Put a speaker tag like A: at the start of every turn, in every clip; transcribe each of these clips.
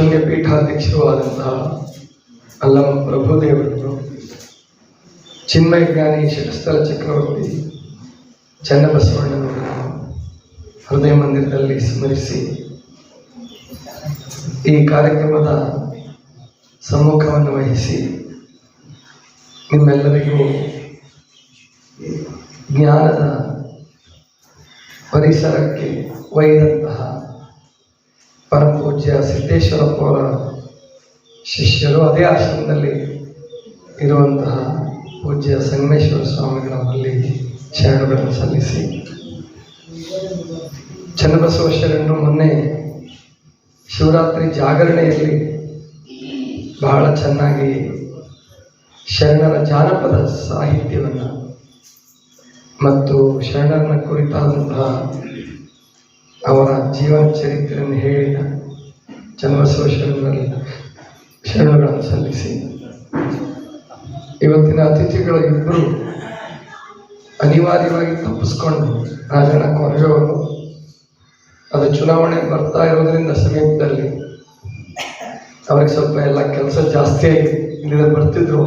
A: ಶೂನ್ಯ ಪೀಠಾಧ್ಯಕ್ಷರು ಆದಂತಹ ಅಲ್ಲಮ ಪ್ರಭುದೇವರವರು ಚಿನ್ಮಯ ಜ್ಞಾನಿ ಶಿರಸ್ಥಲ ಚಕ್ರವರ್ತಿ ಚನ್ನಬಸವಣ್ಣನವರನ್ನು ಹೃದಯ ಮಂದಿರದಲ್ಲಿ ಸ್ಮರಿಸಿ ಈ ಕಾರ್ಯಕ್ರಮದ ಸಮ್ಮುಖವನ್ನು ವಹಿಸಿ ನಿಮ್ಮೆಲ್ಲರಿಗೂ ಜ್ಞಾನದ ಪರಿಸರಕ್ಕೆ ಒಯ್ದಂತಹ ಪರಮಪೂಜ್ಯ ಸಿದ್ದೇಶ್ವರಪ್ಪ ಅವರ ಶಿಷ್ಯರು ಅದೇ ಆಶ್ರಮದಲ್ಲಿ ಇರುವಂತಹ ಪೂಜ್ಯ ಸಂಗಮೇಶ್ವರ ಸ್ವಾಮಿಗಳವರಲ್ಲಿ ಶರಣಗಳನ್ನು ಸಲ್ಲಿಸಿ. ಚನ್ನಬಸವ ಶರಣರು ಮೊನ್ನೆ ಶಿವರಾತ್ರಿ ಜಾಗರಣೆಯಲ್ಲಿ ಬಹಳ ಚೆನ್ನಾಗಿ ಶರಣರ ಜಾನಪದ ಸಾಹಿತ್ಯವನ್ನು ಮತ್ತು ಶರಣರನ್ನ ಕುರಿತಾದಂತಹ ಅವರ ಜೀವನ ಚರಿತ್ರೆಯನ್ನು ಹೇಳಿದ ಚನ್ನಬಸವ ಶರಣರಲ್ಲಿ ಶರಣಗಳನ್ನು ಸಲ್ಲಿಸಿ. ಇವತ್ತಿನ ಅತಿಥಿಗಳ ಇಬ್ಬರು ಅನಿವಾರ್ಯವಾಗಿ ತಪ್ಪಿಸ್ಕೊಂಡು ರಾಜಣ್ಣ ಕೊರಗವರು ಅದು ಚುನಾವಣೆ ಬರ್ತಾ ಇರೋದ್ರಿಂದ ಸಮೀಪದಲ್ಲಿ ಅವ್ರಿಗೆ ಸ್ವಲ್ಪ ಎಲ್ಲ ಕೆಲಸ ಜಾಸ್ತಿ ಆಗಿ ಇಲ್ಲಿಂದ ಬರ್ತಿದ್ರು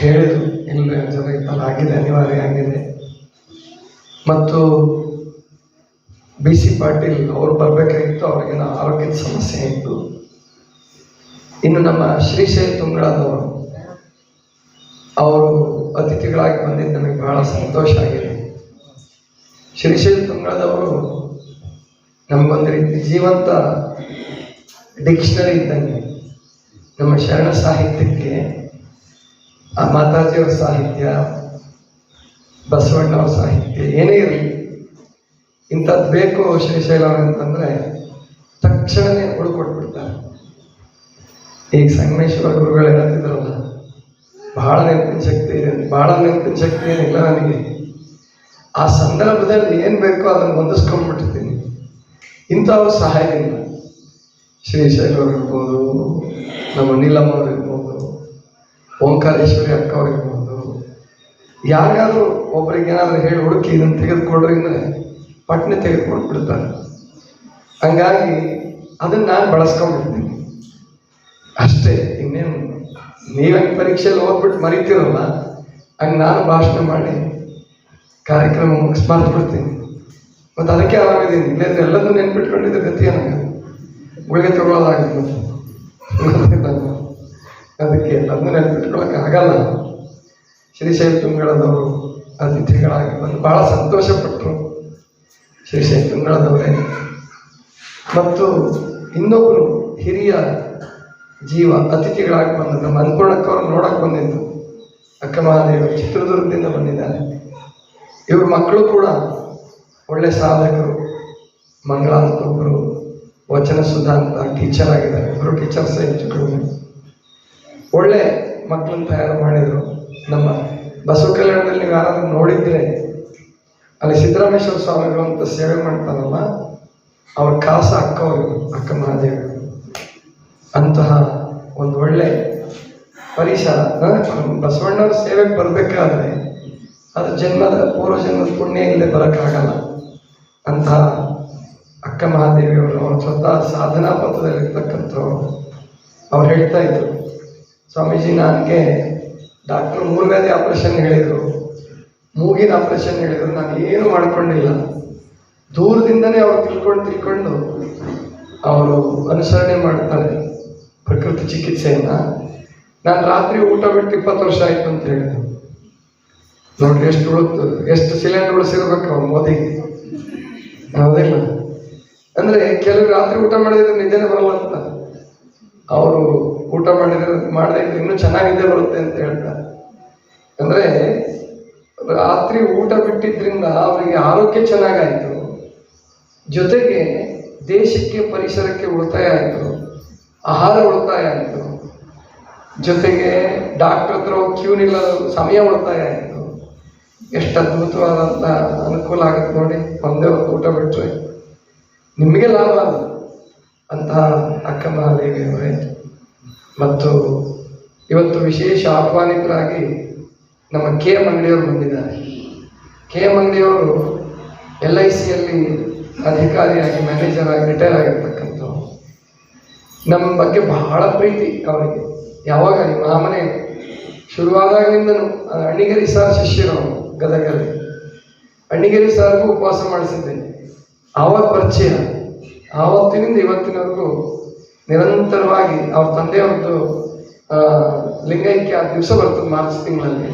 A: ಹೇಳಿದ್ರು ಇಲ್ಲ ಆಗಿದೆ, ಅನಿವಾರ್ಯ ಆಗಿದೆ. ಮತ್ತು ಬಿ ಸಿ ಪಾಟೀಲ್ ಅವರು ಬರಬೇಕಾಗಿತ್ತು, ಅವ್ರಿಗೇನೋ ಆರೋಗ್ಯದ ಸಮಸ್ಯೆ ಇತ್ತು. ಇನ್ನು ನಮ್ಮ ಶ್ರೀಶೈಲ ತುಂಗಳದವರು ಅವರು ಅತಿಥಿಗಳಾಗಿ ಬಂದಿದ್ದು ನಮಗೆ ಬಹಳ ಸಂತೋಷ ಆಗಿದೆ. ಶ್ರೀಶೈಲ ತುಂಗಳದವರು ನಮಗೊಂದು ರೀತಿ ಜೀವಂತ ಡಿಕ್ಷನರಿ ಇದ್ದಂಗೆ, ನಮ್ಮ ಶರಣ ಸಾಹಿತ್ಯಕ್ಕೆ, ಆ ಮಾತಾಜಿಯವರ ಸಾಹಿತ್ಯ, ಬಸವಣ್ಣವ್ರ ಸಾಹಿತ್ಯ, ಏನೇ ಇರಲಿ ಇಂಥದ್ದು ಬೇಕು ಶ್ರೀಶೈಲ ಅಂತಂದರೆ ತಕ್ಷಣನೇ ಹುಡುಕೊಟ್ಬಿಡ್ತಾರೆ ಈಗ ಸಂಗಮೇಶ್ವರ ಗುರುಗಳು ಹೇಳ್ತಿದ್ರಲ್ಲ ಬಹಳ ನೆನಪಿನ ಶಕ್ತಿ ಇದೆ ಬಹಳ ನೆನಪಿನ ಶಕ್ತಿ ಏನಿಲ್ಲ ನನಗೆ. ಆ ಸಂದರ್ಭದಲ್ಲಿ ಏನು ಬೇಕೋ ಅದನ್ನು ಹೊಂದಿಸ್ಕೊಂಡ್ಬಿಟ್ಟಿರ್ತೀನಿ. ಇಂಥವ್ರ ಸಹಾಯದಿಂದ ಶ್ರೀಶೈಲ ಇರ್ಬೋದು, ನಮ್ಮ ನೀಲಮ್ಮ ಅವ್ರು ಇರ್ಬೋದು, ಓಂಕಾರೇಶ್ವರಿ ಅಕ್ಕ ಅವ್ರು ಇರ್ಬೋದು. ಯಾರಿಗಾದ್ರೂ ಒಬ್ಬರಿಗೆ ಏನಾದರೂ ಹೇಳಿ ಹುಡುಕಿ ಇದನ್ನು ತೆಗೆದುಕೊಡ್ರಿ ಅಂದರೆ ಪಟ್ನೆ ತೆಗೆದುಕೊಂಡು ಬಿಡ್ತಾರೆ ಹಂಗಾಗಿ ಅದನ್ನು ನಾನು ಬಳಸ್ಕೊಂಡ್ಬಿಡ್ತೀನಿ. ಅಷ್ಟೇ, ಇನ್ನೇನು? ನೀವೇ ಪರೀಕ್ಷೆಯಲ್ಲಿ ಓದ್ಬಿಟ್ಟು ಮರಿತೀರಲ್ಲ, ಹಂಗೆ ನಾನು ಭಾಷಣ ಮಾಡಿ ಕಾರ್ಯಕ್ರಮ ಮುಗಿಸ್ ಬಿಡ್ತೀನಿ ಮತ್ತು ಅದಕ್ಕೆ ಆರಾಮಿದ್ದೀನಿ. ಇಲ್ಲದ್ರೆ ಎಲ್ಲದನ್ನೂ ನೆನ್ಪಿಟ್ಕೊಂಡಿದ್ದೆ ಗತಿ ನನಗೆ ಗುಳಿಗೆ ತಗೊಳ್ಳೋದಾಗುತ್ತೆ ಅದಕ್ಕೆ ಎಲ್ಲದನ್ನೂ ನೆನ್ಪಿಟ್ಕೊಳ್ಳೋಕೆ ಆಗಲ್ಲ. ಶ್ರೀಶೈಲ ತುಂಗಳದವರು ಅತಿಥಿಗಳಾಗಿ ಬಂದು ಭಾಳ ಸಂತೋಷಪಟ್ಟರು ತುಂಗಳದವರೇ ಮತ್ತು ಇನ್ನೊಬ್ಬರು ಹಿರಿಯ ಜೀವ, ಅತಿಥಿಗಳಾಗಿ ಬಂದ ನಮ್ಮ ಅನ್ನಪೂರ್ಣಕ್ಕವರು ನೋಡಕ್ಕೆ ಬಂದಿದ್ದು ಅಕ್ಕ ಚಿತ್ರದುರ್ಗದಿಂದ ಬಂದಿದ್ದಾರೆ. ಇವ್ರ ಮಕ್ಕಳು ಕೂಡ ಒಳ್ಳೆ ಸಾಧಕರು ಮಂಗಳ ಅಂತ ಒಬ್ಬರು ವಚನ ಸುಧಾ ಅಂತ ಟೀಚರ್ ಆಗಿದ್ದಾರೆ. ಇಬ್ಬರು ಟೀಚರ್ಸ್ ಹೆಚ್ಚು ಕಡಿಮೆ. ಒಳ್ಳೆ ಮಕ್ಕಳನ್ನು ತಯಾರು ಮಾಡಿದರು ನಮ್ಮ ಬಸವ ಕಲ್ಯಾಣದಲ್ಲಿ ನೀವು ಯಾರಾದ್ರೂ ನೋಡಿದ್ರೆ ಅಲ್ಲಿ ಸಿದ್ದರಾಮೇಶ್ವರ ಸ್ವಾಮಿಗಳು ಅಂತ ಸೇವೆ ಮಾಡ್ತಾರಲ್ಲ, ಅವ್ರ ಕಾಸ ಅಕ್ಕವರು ಅಕ್ಕ ಮಹಾದೇವಿ ಅಂತಹ ಒಂದು ಒಳ್ಳೆ ಪರಿಸರ ಬಸವಣ್ಣವ್ರ ಸೇವೆಗೆ ಬರಬೇಕಾದ್ರೆ ಅದು ಜನ್ಮದ, ಪೂರ್ವ ಜನ್ಮದ ಪುಣ್ಯ ಇಲ್ಲದೆ ಬರೋಕ್ಕಾಗಲ್ಲ. ಅಂತಹ ಅಕ್ಕ ಮಹಾದೇವಿಯವರು, ಅವ್ರ ಸ್ವತಃ ಸಾಧನಾ ಪಥದಲ್ಲಿರ್ತಕ್ಕಂಥವ್ರು. ಅವ್ರು ಹೇಳ್ತಾ ಇದ್ರು, ಸ್ವಾಮೀಜಿ, ನನಗೆ ಡಾಕ್ಟ್ರು ಮೂರ್ವೇದಿ ಆಪರೇಷನ್ ಹೇಳಿದರು. ಮೂಗಿನ ಆಪರೇಷನ್ ಹೇಳಿದ್ರು, ನಾನು ಏನು ಮಾಡ್ಕೊಂಡಿಲ್ಲ ದೂರದಿಂದನೇ ಅವ್ರು ತಿಳ್ಕೊಂಡು ತಿಳ್ಕೊಂಡು ಅವರು ಅನುಸರಣೆ ಮಾಡ್ತಾರೆ ಪ್ರಕೃತಿ ಚಿಕಿತ್ಸೆಯನ್ನು. ನಾನು ರಾತ್ರಿ ಊಟ ಬಿಟ್ಟು ಇಪ್ಪತ್ತು ವರ್ಷ ಆಯಿತು ಅಂತ ಹೇಳಿದ್ರು. ನೋಡ್ರಿ ಎಷ್ಟು ಉಳಿತು, ಎಷ್ಟು ಸಿಲಿಂಡರ್ ಉಳಿಸಿರ್ಬೇಕು ಅವ್ರು ಮೋದಿಗೆ? ಹೌದಿಲ್ಲ ಅಂದರೆ ಕೆಲವು ರಾತ್ರಿ ಊಟ ಮಾಡಿದ್ರೆ ನಿಜನೇ ಬರಲ್ಲ ಅಂತ. ಅವರು ಊಟ ಮಾಡಿದ್ರೆ ಮಾಡಿದ್ರೆ ಇನ್ನೂ ಚೆನ್ನಾಗಿ ಬರುತ್ತೆ ಅಂತ ಹೇಳ್ತಾರೆ. ಅಂದರೆ ರಾತ್ರಿ ಊಟ ಬಿಟ್ಟಿದ್ದರಿಂದ ಅವರಿಗೆ ಆರೋಗ್ಯ ಚೆನ್ನಾಗಾಯಿತು. ಜೊತೆಗೆ ದೇಶಕ್ಕೆ ಪರಿಸರಕ್ಕೆ ಉಳಿತಾಯ ಆಯಿತು ಆಹಾರ ಉಳಿತಾಯ ಆಯಿತು ಜೊತೆಗೆ ಡಾಕ್ಟರ್ ಹತ್ರ ಕ್ಯೂ ನಿಲ್ಲ ಸಮಯ ಉಳಿತಾಯ ಆಯಿತು ಎಷ್ಟು ಅದ್ಭುತವಾದಂಥ ಅನುಕೂಲ ಆಗುತ್ತೆ ನೋಡಿ, ಒಂದೇ ಒಂದು ಊಟ ಬಿಟ್ಟರೆ ನಿಮಗೆ ಲಾಭ ಅದು. ಅಂತಹ ಅಕ್ಕ ಮಹಾದೇವಿಯವರೇ. ಮತ್ತು ಇವತ್ತು ವಿಶೇಷ ಆಹ್ವಾನಿತರಾಗಿ ನಮ್ಮ ಕೆ ಎಂ ಅಂಗಡಿಯವರು ಬಂದಿದ್ದಾರೆ. ಕೆ ಎಂ ಅಂಗಡಿಯವರು ಎಲ್ ಐ ಸಿಯಲ್ಲಿ ಅಧಿಕಾರಿಯಾಗಿ ಮ್ಯಾನೇಜರ್ ಆಗಿ ರಿಟೈರ್ ಆಗಿರ್ತಕ್ಕಂಥವ್ರು. ನಮ್ಮ ಬಗ್ಗೆ ಬಹಳ ಪ್ರೀತಿ ಅವರಿಗೆ. ಯಾವಾಗ ನಿಮ್ಮ ಮನೆ ಶುರುವಾದಾಗಿಂದನೂ ಅಣ್ಣಿಗರಿ ಸಾರ್ ಶಿಷ್ಯರು ಗದಗಲ್ಲಿ. ಅಣ್ಣಿಗರಿ ಸಾರ್ಗೂ ಉಪವಾಸ ಮಾಡಿಸಿದ್ದೆ ಆವತ್ತು ಪರಿಚಯ. ಆವತ್ತಿನಿಂದ ಇವತ್ತಿನವರೆಗೂ ನಿರಂತರವಾಗಿ ಅವ್ರ ತಂದೆಯವ್ರದ್ದು ಲಿಂಗೈಕ್ಯ ದಿವಸ ಬರ್ತದೆ ಮಾರ್ಚ್ ತಿಂಗಳಲ್ಲಿ.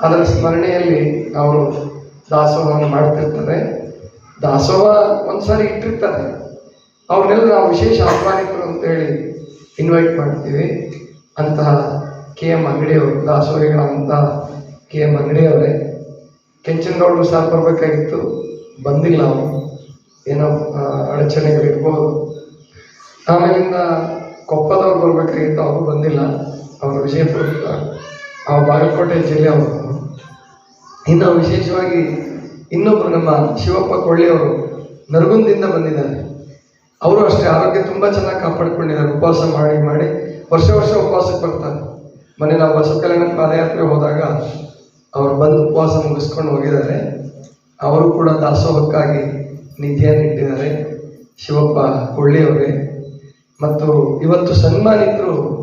A: ಅದರ ಸ್ಮರಣೆಯಲ್ಲಿ ಅವರು ದಾಸೋಹವನ್ನು ಮಾಡ್ತಿರ್ತಾರೆ. ದಾಸೋಹ ಒಂದ್ಸಾರಿ ಇಟ್ಟಿರ್ತಾರೆ. ಅವ್ರನ್ನೆಲ್ಲ ನಾವು ವಿಶೇಷ ಆಹ್ವಾನಿತರು ಅಂತೇಳಿ ಇನ್ವೈಟ್ ಮಾಡ್ತೀವಿ. ಅಂತಹ ಕೆ ಎಂ ಅಂಗಡಿಯವರು ದಾಸೋಹಿಗಳಂತ ಕೆ ಎಂ ಅಂಗಡಿಯವರೇ, ಕೆಂಚನಗೌಡರು ಸಹ ಬರಬೇಕಾಗಿತ್ತು. ಬಂದಿಲ್ಲ ಅವರು. ಏನೋ ಅಡಚಣೆಗಳಿರ್ಬೋದು. ಆಮೇಲಿಂದ ಕೊಪ್ಪದವ್ರು ಬರಬೇಕಾಗಿತ್ತು, ಅವರು ಬಂದಿಲ್ಲ. ಅವರು ವಿಜಯಪುರ ಅವ್ರು ಬಾಗಲಕೋಟೆ ಜಿಲ್ಲೆ ಅವರು. ಇನ್ನು ವಿಶೇಷವಾಗಿ ಇನ್ನೊಬ್ಬರು ನಮ್ಮ ಶಿವಪ್ಪ ಕೊಳ್ಳಿಯವರು ನರಗುಂದಿಂದ ಬಂದಿದ್ದಾರೆ. ಅವರು ಅಷ್ಟೇ ಆರೋಗ್ಯ ತುಂಬ ಚೆನ್ನಾಗಿ ಕಾಪಾಡ್ಕೊಂಡಿದ್ದಾರೆ, ಉಪವಾಸ ಮಾಡಿ ಮಾಡಿ ವರ್ಷ ವರ್ಷ ಉಪವಾಸಕ್ಕೆ ಬರ್ತಾರೆ. ಮೊನ್ನೆ ನಾವು ಬಸವ ಕಲ್ಯಾಣ ಪಾದಯಾತ್ರೆ ಹೋದಾಗ ಅವರು ಬಂದು ಉಪವಾಸ ಮುಗಿಸ್ಕೊಂಡು ಹೋಗಿದ್ದಾರೆ. ಅವರು ಕೂಡ ದಾಸೋಹಕ್ಕಾಗಿ ನಿಧಿಯನ್ನು ಇಟ್ಟಿದ್ದಾರೆ ಶಿವಪ್ಪ ಕೊಳ್ಳಿಯವರೇ. ಮತ್ತು ಇವತ್ತು ಸನ್ಮಾನಿತರು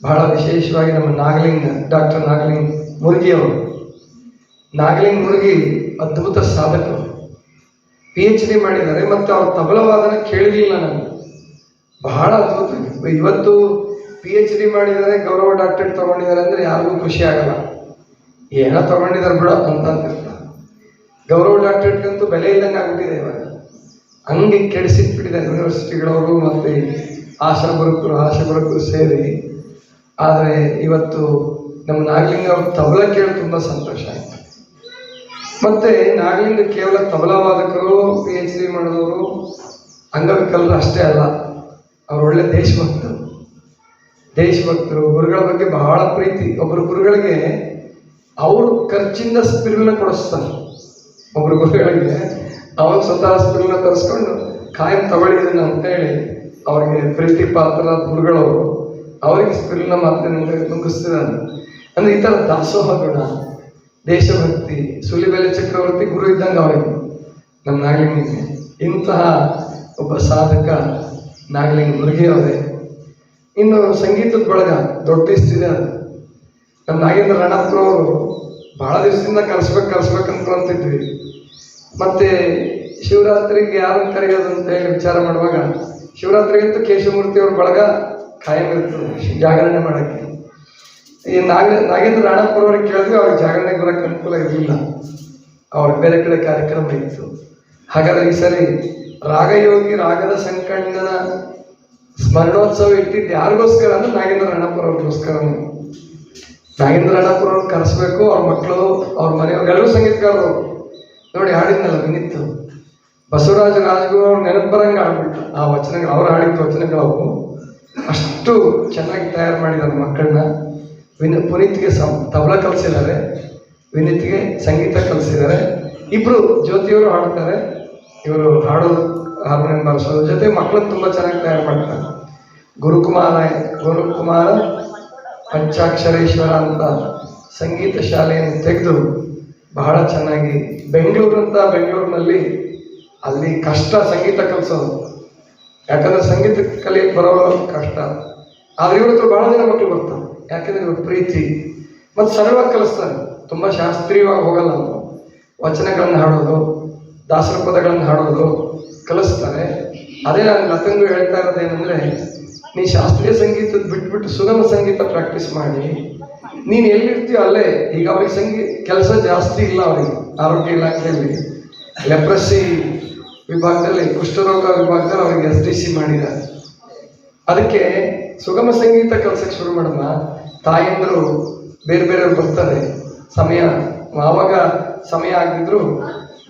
A: ಬಹಳ ವಿಶೇಷವಾಗಿ ನಮ್ಮ ನಾಗಲಿಂಗ, ಡಾಕ್ಟರ್ ನಾಗಲಿಂಗ್ ಮುರುಗಿಯವರು ನಾಗಲಿಂಗ್ ಮುರುಗಿ ಅದ್ಭುತ ಸಾಧಕರು ಪಿ ಎಚ್ ಡಿ ಮಾಡಿದ್ದಾರೆ ಮತ್ತು ಅವ್ರ ತಬಲವಾದನ ಕೇಳಲಿಲ್ಲ ನಾನು. ಬಹಳ ಅದ್ಭುತ. ಇವತ್ತು ಪಿ ಎಚ್ ಡಿ ಮಾಡಿದ್ದಾರೆ, ಗೌರವ ಡಾಕ್ಟರೇಟ್ ತಗೊಂಡಿದ್ದಾರೆ ಅಂದರೆ ಯಾರಿಗೂ ಖುಷಿ ಆಗಲ್ಲ. ಏನೋ ತಗೊಂಡಿದ್ದಾರೆ ಬಿಡ ಅಂತ ಅಂತಿರ್ತಾರೆ ಗೌರವ ಡಾಕ್ಟರೇಟ್ಗಂತೂ ಬೆಲೆ ಇಲ್ಲಂಗೆ ಆಗ್ಬಿಟ್ಟಿದೆ ಇವಾಗ. ಹಂಗೆ ಕೆಡಿಸಿಟ್ಬಿಟ್ಟಿದ್ದಾರೆ ಯೂನಿವರ್ಸಿಟಿಗಳವರು ಮತ್ತು ಆಶಾ ಬರುಕರು ಆಶಾ ಬರುಕರು ಸೇರಿ. ಆದರೆ ಇವತ್ತು ನಮ್ಮ ನಾಗಲಿಂಗ ಅವ್ರ ತಬಲ ಕೇಳಿ ತುಂಬ ಸಂತೋಷ ಆಯಿತು. ಮತ್ತೆ ನಾಗಲಿಂಗ ಕೇವಲ ತಬಲ ವಾದಕರು ಪಿ ಎಚ್ ಡಿ ಮಾಡಿದವರು, ಅಂಗವಿಕಲರು ಅಷ್ಟೇ ಅಲ್ಲ, ಅವರು ಒಳ್ಳೆ ದೇಶಭಕ್ತರು. ದೇಶಭಕ್ತರು, ಗುರುಗಳ ಬಗ್ಗೆ ಬಹಳ ಪ್ರೀತಿ. ಒಬ್ಬರು ಗುರುಗಳಿಗೆ ಅವರು ಖರ್ಚಿಂದ ಸ್ಪಿರಿಲ್ನ ಕೊಡಿಸ್ತಾರೆ. ಒಬ್ಬರು ಗುರುಗಳಿಗೆ ಅವನು ಸ್ವತಃ ಸ್ಪಿರಿಲ್ನ ತರಿಸ್ಕೊಂಡು, ಕಾಯಂ ತಗೊಳ್ಳಿ ಅಂತೇಳಿ ಅವರಿಗೆ ಪ್ರೀತಿ ಪಾತ್ರ, ಗುರುಗಳವರು. ಅವರಿಗೆ ಸ್ಪಿರಿಲ್ನ ಮಾತ್ರ ನುಗ್ಗಿಸ್ತಿದ್ದಾರೆ ಅಂದ್ರೆ ಈ ಥರ ದಾಸೋಹ ಗುಣ ದೇಶಭಕ್ತಿ ಸುಲಿಬೆಲೆ ಚಕ್ರವರ್ತಿ ಗುರು ಇದ್ದಂಗೆ ಅವರಿಗೆ ನಮ್ಮ ನಾಗಲಿಂಗನಿಗೆ. ಇಂತಹ ಒಬ್ಬ ಸಾಧಕ ನಾಗಲಿಂಗ ಮುರುಗಿ ಅವರೇ. ಇನ್ನು ಸಂಗೀತದ ಬಳಗ ದೊಡ್ಡ ಇಷ್ಟಿದೆ ನಮ್ಮ ನಾಗೇಂದ್ರ ರಣಪುರ ಅವರು ಬಹಳ ದಿವಸದಿಂದ ಕಲಿಸ್ಬೇಕು ಕಲಿಸ್ಬೇಕು ಅನ್ಕೊಂತಿದ್ವಿ ಮತ್ತೆ ಶಿವರಾತ್ರಿಗೆ ಯಾರನ್ನು ಕರೆಯೋದು ಅಂತ ಹೇಳಿ ವಿಚಾರ ಮಾಡುವಾಗ ಶಿವರಾತ್ರಿಗಂತೂ ಕೇಶವಮೂರ್ತಿ ಅವ್ರ ಬಳಗ ಕಾಯಂ ಜಾಗರಣೆ ಮಾಡಕ್ಕೆ ಈ ನಾಗ, ನಾಗೇಂದ್ರ ರಾಣಪುರ ಅವ್ರಿಗೆ ಕೇಳಿದ್ವಿ ಅವ್ರಿಗೆ ಜಾಗರಣೆ ಬರೋಕ್ಕೆ ಅನುಕೂಲ ಇರಲಿಲ್ಲ. ಅವ್ರ ಬೇರೆ ಕಡೆ ಕಾರ್ಯಕ್ರಮ ಇತ್ತು. ಹಾಗಾದ್ರೆ ಈ ಸರಿ ರಾಗಯೋಗಿ, ರಾಗದ ಸಂಕಣ್ಣನ ಸ್ಮರಣೋತ್ಸವ ಇಟ್ಟಿದ್ದು ಯಾರಿಗೋಸ್ಕರ ಅಂದ್ರೆ ನಾಗೇಂದ್ರ ರಾಣಪ್ಪ ಅವ್ರಿಗೋಸ್ಕರ. ನಾಗೇಂದ್ರ ರಾಣಪುರ ಅವ್ರನ್ನ ಕರೆಸ್ಬೇಕು, ಅವ್ರ ಮಕ್ಕಳು, ಅವ್ರ ಮನೆಯವ್ರು ಎಲ್ಲರೂ ಸಂಗೀತಗಾರರು. ನೋಡಿ, ಹಾಡಿದ್ನಲ್ಲ ವಿನಿತ್ತು ಬಸವರಾಜ ರಾಜಗುರು ಅವ್ರು ನೆನಪು ಬರಂಗೆ ಆಡ್ಬಿಟ್ಟು ಆ ವಚನಗಳು, ಅವ್ರು ಹಾಡಿದ ವಚನಗಳವು ಅಷ್ಟು ಚೆನ್ನಾಗಿ ತಯಾರು ಮಾಡಿದ್ದಾರೆ ಮಕ್ಕಳನ್ನ ವಿನ ಪುನೀತ್ಗೆ ಸಂ, ತಬಲ ಕಲಿಸಿದ್ದಾರೆ, ವಿನೀತ್ಗೆ ಸಂಗೀತ ಕಲಿಸಿದ್ದಾರೆ. ಇಬ್ಬರು ಜ್ಯೋತಿಯವರು ಹಾಡ್ತಾರೆ. ಇವರು ಹಾಡೋದು ಹಾರ್ಮೋನಿಯಂ ಬಾರಿಸೋದ್ರ ಜೊತೆ ಮಕ್ಕಳನ್ನು ತುಂಬ ಚೆನ್ನಾಗಿ ತಯಾರು ಮಾಡ್ತಾರೆ. ಗುರುಕುಮಾರ ಗುರುಕುಮಾರ ಪಂಚಾಕ್ಷರೇಶ್ವರ ಅಂತ ಸಂಗೀತ ಶಾಲೆಯನ್ನು ತೆಗೆದು ಬಹಳ ಚೆನ್ನಾಗಿ ಬೆಂಗಳೂರಿಂದ ಬೆಂಗಳೂರಿನಲ್ಲಿ ಅಲ್ಲಿ ಕಷ್ಟ ಸಂಗೀತ ಕಲಿಸೋದು. ಯಾಕಂದ್ರೆ ಸಂಗೀತ ಕಲಿಯಕ್ಕೆ ಬರೋದು ಕಷ್ಟ. ಆದ್ರೆ ಇವ್ರ ಹತ್ರ ಬಹಳ ಜನ ಮಕ್ಕಳು ಬರ್ತಾರೆ. ಯಾಕಂದ್ರೆ ಇವ್ರ ಪ್ರೀತಿ. ಮತ್ತು ಸರಳವಾಗಿ ಕಲಿಸ್ತಾರೆ ತುಂಬ ಶಾಸ್ತ್ರೀಯವಾಗಿ ಹೋಗಲ್ಲ ಅವರು ವಚನಗಳನ್ನು ಹಾಡೋದು, ದಾಸರ ಪದಗಳನ್ನು ಹಾಡೋದು ಕಲಿಸ್ತಾರೆ. ಅದೇ ನಾನು ಲತಂಗು ಹೇಳ್ತಾ ಇರೋದು ಏನಂದ್ರೆ, ನೀ ಶಾಸ್ತ್ರೀಯ ಸಂಗೀತದ ಬಿಟ್ಬಿಟ್ಟು ಸುಗಮ ಸಂಗೀತ ಪ್ರಾಕ್ಟೀಸ್ ಮಾಡಿ, ನೀನು ಎಲ್ಲಿರ್ತೀಯೋ ಅಲ್ಲೇ, ಈಗ ಅವ್ರಿಗೆ ಸಂಗೀತ ಕೆಲಸ ಜಾಸ್ತಿ ಇಲ್ಲ ಅವರಿಗೆ, ಆರೋಗ್ಯ ಇಲಾಖೆಯಲ್ಲಿ. ಲೆಪ್ರಸಿ ವಿಭಾಗದಲ್ಲಿ ಕುಷ್ಠರೋಗ ವಿಭಾಗದಲ್ಲಿ ಅವರಿಗೆ ಎಸ್ ಡಿ ಸಿ ಮಾಡಿದ್ದಾರೆ ಅದಕ್ಕೆ ಸುಗಮ ಸಂಗೀತ ಕೆಲಸಕ್ಕೆ ಶುರು ಮಾಡಮ್ಮ ತಾಯಂದರು ಬೇರೆ ಬೇರೆಯವ್ರು ಬರ್ತಾರೆ. ಸಮಯ, ಆವಾಗ ಸಮಯ ಆಗಿದ್ರು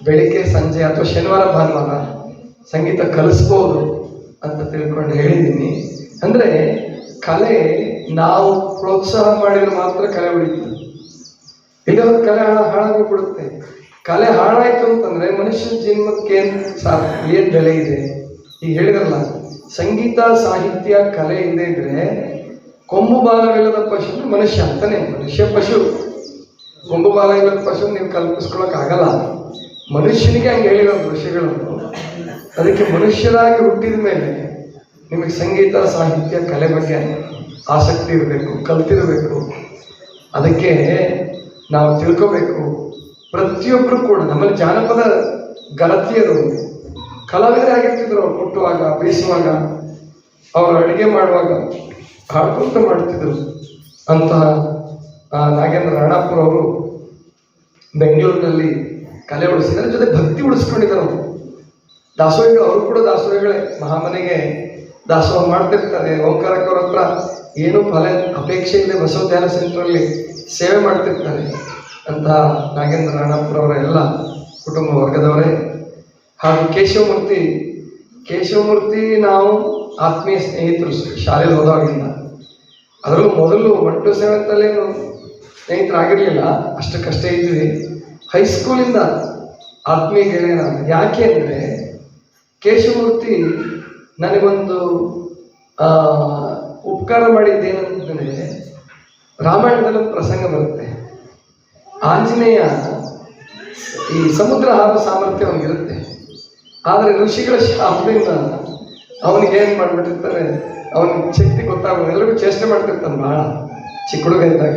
A: ಬೆಳಿಗ್ಗೆ, ಸಂಜೆ ಅಥವಾ ಶನಿವಾರ, ಭಾನುವಾರ ಸಂಗೀತ ಕಲಿಸ್ಬೋದು ಅಂತ ತಿಳ್ಕೊಂಡು ಹೇಳಿದ್ದೀನಿ. ಅಂದರೆ ಕಲೆ ನಾವು ಪ್ರೋತ್ಸಾಹ ಮಾಡಿದ್ರೆ ಮಾತ್ರ ಕಲೆ ಉಳಿತು ಇಲ್ಲದ ಕಲೆ ಹಾಳಾಗಿ ಹಾಳಾಗೋಗ್ಬಿಡುತ್ತೆ ಕಲೆ ಹಾಳಾಯ್ತು ಅಂತಂದ್ರೆ ಮನುಷ್ಯ ಜನ್ಮಕ್ಕೆ ಏನ್ ಬೆಲೆ ಇದೆ? ಈಗ ಹೇಳಿದ್ರಲ್ಲ, ಸಂಗೀತ, ಸಾಹಿತ್ಯ, ಕಲೆ ಇಲ್ಲದೆ ಇದ್ರೆ ಕೊಂಬು ಬಾಲವಿಲ್ಲದ ಪಶು ಮನುಷ್ಯ ಅಂತಾನೆ, ಮನುಷ್ಯ ಪಶು. ಕೊಂಬು ಬಾಲ ಇಲ್ಲದ ಪಶು ನೀವು ಕಲ್ಪಿಸ್ಕೊಳಕ್ ಆಗಲ್ಲ ಮನುಷ್ಯನಿಗೆ ಹಂಗೆ ಹೇಳಿರೋ ಋಷಿಗಳನ್ನು ಅದಕ್ಕೆ ಮನುಷ್ಯರಾಗಿ ಹುಟ್ಟಿದ ಮೇಲೆ ನಿಮಗೆ ಸಂಗೀತ, ಸಾಹಿತ್ಯ, ಕಲೆ ಬಗ್ಗೆ ಆಸಕ್ತಿ ಇರಬೇಕು, ಕಲ್ತಿರಬೇಕು. ಅದಕ್ಕೆ ನಾವು ತಿಳ್ಕೋಬೇಕು. ಪ್ರತಿಯೊಬ್ಬರು ಕೂಡ ನಮ್ಮಲ್ಲಿ ಜಾನಪದ ಗಲತಿಯರು ಕಲಾವಿದರೇ ಆಗಿರ್ತಿದ್ರು ಅವ್ರು ಹುಟ್ಟುವಾಗ ಬೇಯಿಸುವಾಗ, ಅವರು ಅಡುಗೆ ಮಾಡುವಾಗ ಹಾಡ್ಕೊಂತ ಮಾಡ್ತಿದ್ರು ಅಂತಹ ನಾಗೇಂದ್ರ ರಾಣಾಪುರ ಅವರು ಬೆಂಗಳೂರಿನಲ್ಲಿ ಕಲೆ ಉಳಿಸಿದ್ದಾರೆ ಜೊತೆ ಭಕ್ತಿ ಉಳಿಸ್ಕೊಂಡಿದ್ದಾರೆ ಅವರು. ದಾಸೋಹಿಗಳು, ಅವರು ಕೂಡ ದಾಸೋಹಿಗಳೇ. ಮಹಾಮನೆಗೆ ದಾಸೋಹ ಮಾಡ್ತಿರ್ತಾರೆ. ಓಂಕಾರಕ್ಕವ್ರ ಹತ್ರ ಏನು ಫಲ, ಅಪೇಕ್ಷೆ ಇಲ್ಲದೆ ಬಸವ ಧ್ಯಾನ ಸೆಂಟ್ರಲ್ಲಿ ಸೇವೆ ಮಾಡ್ತಿರ್ತಾರೆ. ಅಂತಹ ನಾಗೇಂದ್ರ ರಾಣಾಪುರ ಅವರ ಎಲ್ಲ ಕುಟುಂಬ ವರ್ಗದವರೇ. ಹಾಗೂ ಕೇಶವಮೂರ್ತಿ ಕೇಶವಮೂರ್ತಿ ನಾವು ಆತ್ಮೀಯ ಸ್ನೇಹಿತರು ಶಾಲೆಯಲ್ಲಿ ಹೋದಾಗಿಂದ ಅದರಲ್ಲೂ ಮೊದಲು ಒನ್ ಟು ಸೆವೆಂತಲ್ಲೇನು ಸ್ನೇಹಿತರಾಗಿರಲಿಲ್ಲ. ಅಷ್ಟಕ್ಕಷ್ಟೇ ಇದ್ವಿ ಹೈಸ್ಕೂಲಿಂದ ಆತ್ಮೀಯ ಗೆಳೆಯರ ಯಾಕೆ ಅಂದರೆ ಕೇಶವಮೂರ್ತಿ ನನಗೊಂದು ಉಪಕಾರ ಮಾಡಿದ್ದೇನಂತಂದರೆ ರಾಮಾಯಣದಲ್ಲಿ ಪ್ರಸಂಗ ಬರುತ್ತೆ. ಆಂಜನೇಯ ಈ ಸಮುದ್ರ ಹಾರುವ ಸಾಮರ್ಥ್ಯ ಅವನಿಗಿರುತ್ತೆ. ಆದರೆ ಋಷಿಗಳ ಶಾಪದಿಂದ ಅವನಿಗೆ ಏನು ಮಾಡಿಬಿಟ್ಟಿರ್ತಾರೆ ಅವನ ಶಕ್ತಿ ಗೊತ್ತಾಗೋದು ಎಲ್ಲರಿಗೂ ಚೇಷ್ಟೆ ಮಾಡ್ತಿರ್ತಾನೆ ಬಹಳ ಚಿಕ್ಕ ಹುಡುಗ ಇದ್ದಾಗ.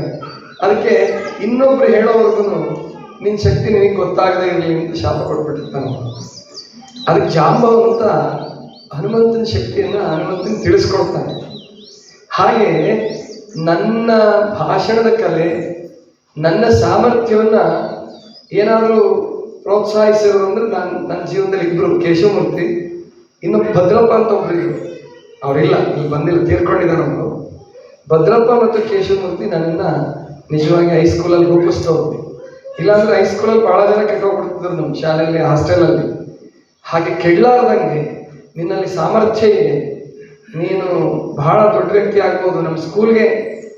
A: ಅದಕ್ಕೆ ಇನ್ನೊಬ್ರು ಹೇಳೋವರೆಗೂ ನಿನ್ನ ಶಕ್ತಿ ನಿನಗೆ ಗೊತ್ತಾಗದೇ ಇರಲಿ ಅಂತ ಶಾಪ ಕೊಟ್ಬಿಟ್ಟಿರ್ತಾನೆ ಅದಕ್ಕೆ ಜಾಂಬವಂತ ಹನುಮಂತನ ಶಕ್ತಿಯನ್ನು ಹನುಮಂತನ ತಿಳಿಸ್ಕೊಡ್ತಾನೆ. ಹಾಗೆ ನನ್ನ ಭಾಷಣದ ಕಲೆ ನನ್ನ ಸಾಮರ್ಥ್ಯವನ್ನು ಏನಾದರೂ ಪ್ರೋತ್ಸಾಹಿಸಿದ್ರು ಅಂದ್ರೆ ನಾನು ನನ್ನ ಜೀವನದಲ್ಲಿ ಇಬ್ಬರು ಕೇಶವಮೂರ್ತಿ, ಇನ್ನು ಭದ್ರಪ್ಪ ಅಂತ ಒಬ್ರು ಇದ್ರು ಅವರಿಲ್ಲ, ಇಲ್ಲಿ ಬಂದಿಲ್ಲ ತೀರ್ಕೊಂಡಿದ್ದಾರೆ ಅವರು. ಭದ್ರಪ್ಪ ಮತ್ತು ಕೇಶವಮೂರ್ತಿ ನನ್ನನ್ನು ನಿಜವಾಗಿ ಹೈಸ್ಕೂಲಲ್ಲಿ ರೂಪಿಸ್ತವ್ರು ಇಲ್ಲಾಂದ್ರೆ ಹೈಸ್ಕೂಲಲ್ಲಿ ಭಾಳ ಜನ ಕೆಟ್ಟೋಗ್ಬಿಡ್ತಿದ್ರು ನಮ್ಮ ಶಾಲೆಯಲ್ಲಿ ಹಾಸ್ಟೆಲಲ್ಲಿ ಹಾಗೆ ಕೆಡ್ಲಾರ್ದಂಗೆ ನಿನ್ನಲ್ಲಿ ಸಾಮರ್ಥ್ಯ ಇದೆ. ನೀನು ಬಹಳ ದೊಡ್ಡ ವ್ಯಕ್ತಿ ಆಗ್ಬೋದು. ನಮ್ಮ ಸ್ಕೂಲ್ಗೆ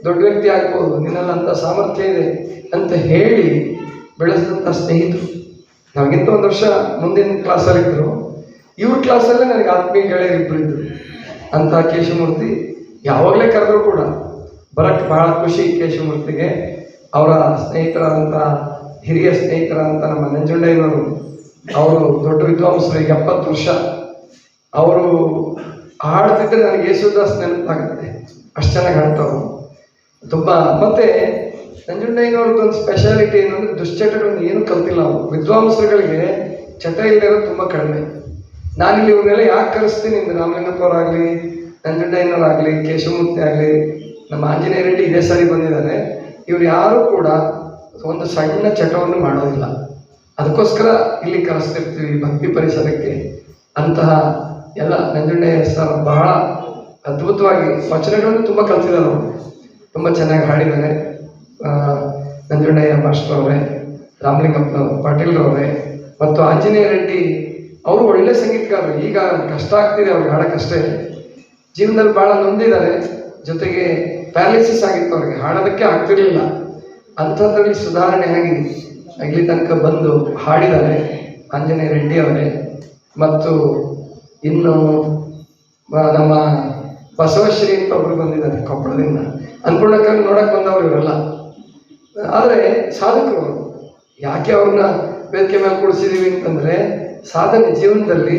A: ದೊಡ್ಡ ವ್ಯಕ್ತಿ ಆಗ್ಬೋದು ನಿನ್ನಲ್ಲಿ ಅಂಥ ಸಾಮರ್ಥ್ಯ ಇದೆ ಅಂತ ಹೇಳಿ ಬೆಳೆಸಿದಂಥ ಸ್ನೇಹಿತರು. ನಮಗಿಂತ ಒಂದು ವರ್ಷ ಮುಂದಿನ ಕ್ಲಾಸಲ್ಲಿ ಇದ್ದರು ಇವ್ರ ಕ್ಲಾಸಲ್ಲೇ ನನಗೆ ಆತ್ಮೀಯ ಗೆಳೆಯರು ಇಬ್ಬರು ಇದ್ದರು ಅಂತ ಕೇಶವಮೂರ್ತಿ ಯಾವಾಗಲೇ ಕರೆದ್ರು ಕೂಡ ಬರಕ್ಕೆ ಬಹಳ ಖುಷಿ ಕೇಶವಮೂರ್ತಿಗೆ ಅವರ ಸ್ನೇಹಿತರಾದಂಥ ಹಿರಿಯ ಸ್ನೇಹಿತರಾದಂಥ ನಮ್ಮ ನಂಜುಂಡಯ್ಯನವರು. ಅವರು ದೊಡ್ಡ ವಿದ್ವಾಂಸರು ಈಗ ಎಪ್ಪತ್ತು ವರ್ಷ. ಅವರು ಹಾಡ್ತಿದ್ರೆ ನನಗೆ ಯೇಸುದಾಸ್ ನೆನಪಾಗುತ್ತೆ. ಅಷ್ಟು ಚೆನ್ನಾಗಿ ಹಾಡ್ತಾವ್ರು. ತುಂಬ, ಮತ್ತೆ ನಂಜುಂಡಯ್ಯನವ್ರದ್ದು ಒಂದು ಸ್ಪೆಷಾಲಿಟಿ ಏನು ಅಂದರೆ ದುಶ್ಚಟಗಳನ್ನು ಏನು ಕಲ್ತಿಲ್ಲ ಅವರು. ವಿದ್ವಾಂಸರುಗಳಿಗೆ ಚಟ ಇರೋದು ತುಂಬ ಕಡಿಮೆ. ನಾನಿಲ್ಲಿ ಇವ್ರನ್ನೆಲ್ಲ ಯಾಕೆ ಕರೆಸ್ತೀನಿ ಅಂದರೆ ರಾಮಲಿಂಗಪ್ಪವರಾಗಲಿ ನಂಜುಂಡಯ್ಯನವರಾಗಲಿ ಕೇಶವಮೂರ್ತಿ ಆಗಲಿ, ನಮ್ಮ ಆಂಜನೇಯ ರೆಡ್ಡಿ ಇದೇ ಸಾರಿ ಬಂದಿದ್ದಾರೆ. ಇವ್ರು ಯಾರೂ ಕೂಡ ಒಂದು ಸಣ್ಣ ಚಟವನ್ನು ಮಾಡೋದಿಲ್ಲ. ಅದಕ್ಕೋಸ್ಕರ ಇಲ್ಲಿ ಕರೆಸ್ತಿರ್ತೀವಿ ಭಕ್ತಿ ಪರಿಸರಕ್ಕೆ. ಅಂತಹ ಎಲ್ಲ ನಂಜುಂಡಯ್ಯ ಸರ್ ಬಹಳ ಅದ್ಭುತವಾಗಿ ವಚನಗಳನ್ನು ತುಂಬ ಕಲ್ತಿದ್ದಾರೆ ಅವರು. ತುಂಬ ಚೆನ್ನಾಗಿ ಹಾಡಿದ್ದಾರೆ. ನಂಜುಂಡಯ್ಯ ಮಾಸ್ಟರ್ ಅವರೇ, ರಾಮಲಿಂಗಪ್ಪ ಪಾಟೀಲ್ರವರೇ ಮತ್ತು ಆಂಜನೇಯ ರೆಡ್ಡಿ ಅವರು ಒಳ್ಳೆ ಸಂಗೀತಗಾರರು. ಈಗ ಕಷ್ಟ ಆಗ್ತಿದೆ ಅವ್ರಿಗೆ ಹಾಡೋಕ್ಕಷ್ಟೇ ಜೀವನದಲ್ಲಿ ಭಾಳ ನೊಂದಿದ್ದಾರೆ. ಜೊತೆಗೆ ಪ್ಯಾರಾಲಿಸಿಸ್ ಆಗಿತ್ತು ಅವ್ರಿಗೆ. ಹಾಡೋದಕ್ಕೆ ಆಗ್ತಿರಲಿಲ್ಲ. ಅಂಥದ್ರಲ್ಲಿ ಸುಧಾರಣೆ ಆಗಿ ಅಲ್ಲಿ ತನಕ ಬಂದು ಹಾಡಿದ್ದಾರೆ ಆಂಜನೇಯ ರೆಡ್ಡಿ ಅವರೇ. ಮತ್ತು ಇನ್ನು ನಮ್ಮ ಬಸವಶ್ರೀ ಅಂತ ಒಬ್ರು ಬಂದಿದ್ದಾರೆ ಕೊಪ್ಪಳದಿಂದ. ಅನ್ಪೂರ್ಣಕ್ಕಾಗಿ ನೋಡಕ್ ಬಂದವರು ಇವರೆಲ್ಲ. ಆದರೆ ಸಾಧಕರು, ಯಾಕೆ ಅವ್ರನ್ನ ವೇದಿಕೆ ಮೇಲೆ ಕೂಡಿಸಿದೀವಿ ಅಂತಂದ್ರೆ, ಸಾಧನೆ ಜೀವನದಲ್ಲಿ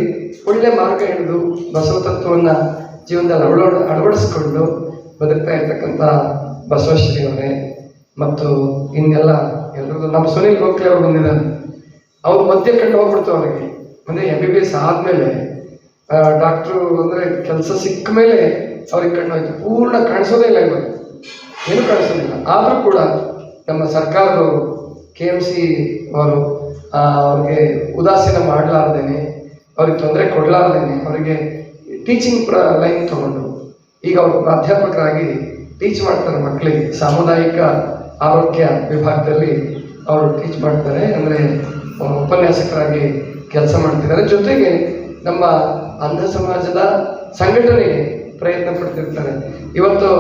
A: ಒಳ್ಳೆ ಮಾರ್ಗ ಹಿಡಿದು ಬಸವ ತತ್ವವನ್ನು ಜೀವನದಲ್ಲಿ ಅಳವ ಅಳವಡಿಸ್ಕೊಂಡು ಬದುಕ್ತಾ ಇರ್ತಕ್ಕಂಥ ಬಸವಶ್ರೀಯವರೇ ಮತ್ತು ಇನ್ನೆಲ್ಲ ಎಲ್ರಿಗೂ ನಮ್ಮ ಸುನೀಲ್ ಗೋಖಲೆ ಅವ್ರು ಬಂದಿದ್ದಾರೆ. ಅವ್ರು ಮಧ್ಯೆ ಕಂಡು ಹೋಗ್ಬಿಡ್ತು ಅವರಿಗೆ. ಅಂದರೆ ಎಂ ಬಿ ಬಿ ಎಸ್ ಆದಮೇಲೆ ಡಾಕ್ಟ್ರು ಅಂದರೆ ಕೆಲಸ ಸಿಕ್ಕ ಮೇಲೆ ಅವ್ರಿಗೆ ಕಣ್ಣು ಹೋಯ್ತು. ಪೂರ್ಣ ಕಾಣಿಸೋದೇ ಇಲ್ಲ ಏನು ಕಾಣಿಸೋದಿಲ್ಲ ಆದರೂ ಕೂಡ ನಮ್ಮ ಸರ್ಕಾರದವರು ಕೆ ಎಂ ಸಿ ಅವರು ಅವ್ರಿಗೆ ಉದಾಸೀನ ಮಾಡಲಾರ್ದೇನೆ, ಅವ್ರಿಗೆ ತೊಂದರೆ ಕೊಡಲಾರ್ದೇನೆ, ಅವರಿಗೆ ಟೀಚಿಂಗ್ ಪ್ರ ಲೈನ್ ತಗೊಂಡು. ಈಗ ಅವರು ಪ್ರಾಧ್ಯಾಪಕರಾಗಿ ಟೀಚ್ ಮಾಡ್ತಾರೆ ಮಕ್ಕಳಿಗೆ. ಸಾಮುದಾಯಿಕ ಆರೋಗ್ಯ ವಿಭಾಗದಲ್ಲಿ ಅವರು ಟೀಚ್ ಮಾಡ್ತಾರೆ. ಅಂದರೆ ಉಪನ್ಯಾಸಕರಾಗಿ ಕೆಲಸ ಮಾಡ್ತಿದ್ದಾರೆ. ಜೊತೆಗೆ ನಮ್ಮ ಅಂಧ ಸಮಾಜದ ಸಂಘಟನೆಗೆ ಪ್ರಯತ್ನ ಪಡ್ತಿರ್ತಾರೆ ಇವತ್ತು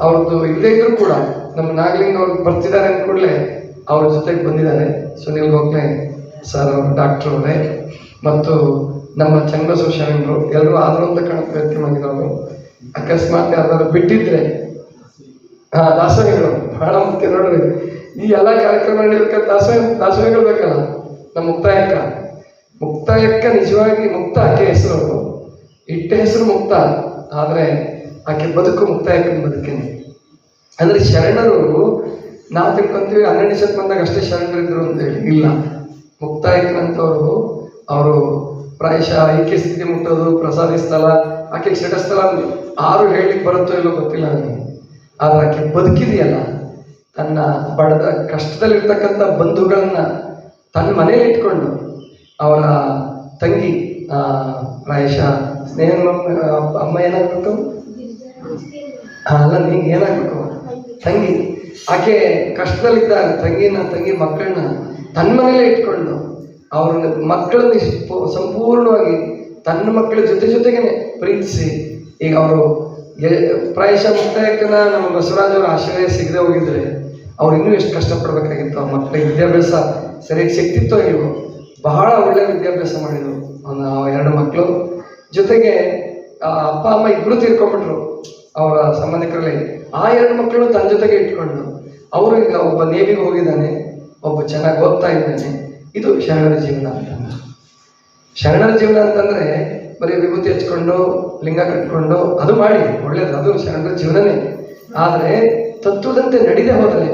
A: ಅವ್ರದ್ದು ಇಲ್ಲದೇ ಇದ್ರೂ ಕೂಡ ನಮ್ಮ ನಾಗಲಿಂಗ ಅವ್ರು ಬರ್ತಿದ್ದಾರೆ ಅಂದ ಕೂಡಲೇ ಅವ್ರ ಜೊತೆಗೆ ಬಂದಿದ್ದಾರೆ ಸುನಿಲ್ ಗೋಖಲೆ ಸರ್ ಅವರು ಡಾಕ್ಟರ್ ಅವರೇ. ಮತ್ತು ನಮ್ಮ ಚಂಗಸು ಶರಣರು ಎಲ್ಲರೂ ಆದರೂ ಅಂತ ಕಾಣಕ್ಕೆ ಪ್ರಯತ್ನ ಮಾಡಿದವರು ಅಕಸ್ಮಾತ್ ಯಾರು ಬಿಟ್ಟಿದ್ರೆ, ಹಾ, ದಾಸೋಹಿಗಳು, ಬಹಳ ಮುಖ್ಯ ನೋಡ್ರಿ. ಈ ಎಲ್ಲ ಕಾರ್ಯಕ್ರಮ ನಡೆಯೋದಕ್ಕೆ ದಾಸೋಹ ದಾಸೋಹಿಗಳು ಬೇಕಲ್ಲ? ನಮ್ಮ ಮುಕ್ತಾಯಕ ಮುಕ್ತಾಯಕ್ಕ ನಿಜವಾಗಿ ಮುಕ್ತ ಆಕೆ ಹೆಸರು ಇಟ್ಟ ಹೆಸರು ಮುಕ್ತ. ಆದರೆ ಆಕೆ ಬದುಕು ಮುಕ್ತಾಯಕ್ಕೆ ಬದುಕೇನೆ. ಅಂದರೆ ಶರಣರು ನಾವು ತಿಳ್ಕೊಂತೀವಿ, ಹನ್ನೆರಡು ಶತ ಬಂದಾಗ ಅಷ್ಟೇ ಅಂತ ಹೇಳಿ. ಇಲ್ಲ. ಮುಕ್ತಾಯಕ್ಕಂಥವ್ರು ಅವರು ಪ್ರಾಯಶಃ ಐಕ್ಯ ಸ್ಥಿತಿ ಮುಟ್ಟೋದು, ಪ್ರಸಾದಿ ಸ್ಥಳ, ಆಕೆ ಸ್ಥಳ ಆರು ಹೇಳಿಕ್ ಬರುತ್ತೋ ಇಲ್ಲೋ ಗೊತ್ತಿಲ್ಲ ನನಗೆ. ಆದರೆ ಆಕೆ ಬದುಕಿದೆಯಲ್ಲ. ತನ್ನ ಬಡದ ಕಷ್ಟದಲ್ಲಿರ್ತಕ್ಕಂಥ ಬಂಧುಗಳನ್ನ ತನ್ನ ಮನೇಲಿ ಇಟ್ಕೊಂಡು, ಅವರ ತಂಗಿ ಪ್ರಾಯಶಃ ಸ್ನೇಹ ಅಮ್ಮ ಏನಾಗಬೇಕು ಆ, ಅಲ್ಲ ನಿಂಗೆ ಏನಾಗಬೇಕು ತಂಗಿ. ಆಕೆ ಕಷ್ಟದಲ್ಲಿದ್ದ ತಂಗಿನ ತಂಗಿ ಮಕ್ಕಳನ್ನ ತನ್ನ ಮನೇಲೆ ಇಟ್ಕೊಂಡು ಅವ್ರ ಮಕ್ಕಳನ್ನ ಸಂಪೂರ್ಣವಾಗಿ ತನ್ನ ಮಕ್ಕಳ ಜೊತೆ ಜೊತೆಗೇನೆ ಪ್ರೀತಿಸಿ ಈಗ ಅವರು ಪ್ರಾಯಶಃ ಮುಕ್ತಾಯಕ್ಕನ ನಮ್ಮ ಬಸವರಾಜ್ ಅವರ ಆಶ್ರಯ ಸಿಗದೆ ಹೋಗಿದ್ರೆ ಅವ್ರು ಇನ್ನೂ ಎಷ್ಟು ಕಷ್ಟಪಡ್ಬೇಕಾಗಿತ್ತು. ಅವ್ರ ಮಕ್ಕಳಿಗೆ ವಿದ್ಯಾಭ್ಯಾಸ ಸರಿಯಾಗಿ ಸಿಕ್ತಿತ್ತೋ ಇಲ್ವೋ? ಬಹಳ ಒಳ್ಳೆ ವಿದ್ಯಾಭ್ಯಾಸ ಮಾಡಿದ್ರು. ಅವ್ನ ಎರಡು ಮಕ್ಕಳು. ಜೊತೆಗೆ ಅಪ್ಪ, ಅಮ್ಮ ಇಬ್ರು ತೀರ್ಕೊಂಡ್ಬಿಟ್ರು. ಅವರ ಸಂಬಂಧಿಕರಲ್ಲಿ ಆ ಎರಡು ಮಕ್ಕಳು ತನ್ನ ಜೊತೆಗೆ ಇಟ್ಕೊಂಡು ಅವರು ಈಗ ಒಬ್ಬ ನೇವಿಗೆ ಹೋಗಿದ್ದಾನೆ, ಒಬ್ಬ ಚೆನ್ನಾಗಿ ಓದ್ತಾ ಇದ್ದಾನೆ. ಇದು ಶರಣರ ಜೀವನ ಅಂತ. ಶರಣರ ಜೀವನ ಅಂತಂದ್ರೆ ಬರೀ ವಿಭೂತಿ ಹಚ್ಕೊಂಡು, ಲಿಂಗ ಕಟ್ಕೊಂಡು, ಅದು ಮಾಡಿ, ಒಳ್ಳೇದು, ಅದು ಶರಣರ ಜೀವನನೇ. ಆದರೆ ತತ್ವದಂತೆ ನಡೆದೇ ಹೋದರೆ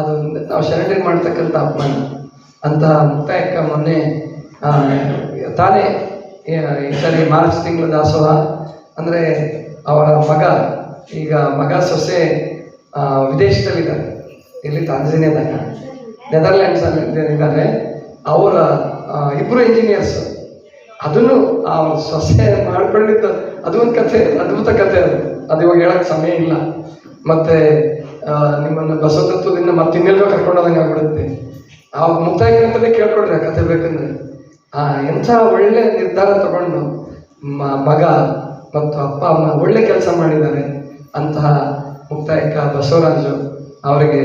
A: ಅದು ನಾವು ಶರಣರಿಗೆ ಮಾಡ್ತಕ್ಕಂಥ ಅಪಮಾನ. ಅಂತಹ ಮುಕ್ತಾಯಕ್ಕ ಮೊನ್ನೆ ತಾನೇ ಈ ಸರಿ ಮಾರ್ಚ್ ತಿಂಗಳ ದಾಸೋಹ. ಅಂದರೆ ಅವರ ಮಗ, ಈಗ ಮಗ ಸೊಸೆ ವಿದೇಶದಲ್ಲಿದ್ದಾರೆ. ಇಲ್ಲಿ ತಾಂಜಾನಿಯಾದಾಗ. ನೆದರ್ಲ್ಯಾಂಡ್ಸ್ ಅಲ್ಲಿ ಇದ್ದಾರೆ. ಅವರ ಇಬ್ಬರು ಇಂಜಿನಿಯರ್ಸ್ ಅದನ್ನು ಆ ಸೊಸೆ ಮಾಡ್ಕೊಂಡಿದ್ದು, ಅದು ಒಂದು ಕಥೆ, ಅದ್ಭುತ ಕಥೆ ಅದು. ಅದು ಇವಾಗ ಹೇಳಕ್ ಸಮಯ ಇಲ್ಲ. ಮತ್ತೆ ನಿಮ್ಮನ್ನು ಬಸವತತ್ವದಿಂದ ಮತ್ತೆ ಇನ್ನೆಲ್ಲೋ ಕರ್ಕೊಂಡು ಹೋದಂಗೆ ಆಗ್ಬಿಡುತ್ತೆ. ಆ ಮುಕ್ತಾಯ ಕೇಳ್ಕೊಡ್ರಿ ಆ ಕಥೆ ಬೇಕಂದ್ರೆ. ಎಂಥ ಒಳ್ಳೆ ನಿರ್ಧಾರ ತಗೊಂಡು ಮಗ ಮತ್ತು ಅಪ್ಪ ಅಮ್ಮ ಒಳ್ಳೆ ಕೆಲಸ ಮಾಡಿದ್ದಾರೆ ಅಂತಹ ಮುಕ್ತಾಯಕ ಬಸವರಾಜು ಅವರಿಗೆ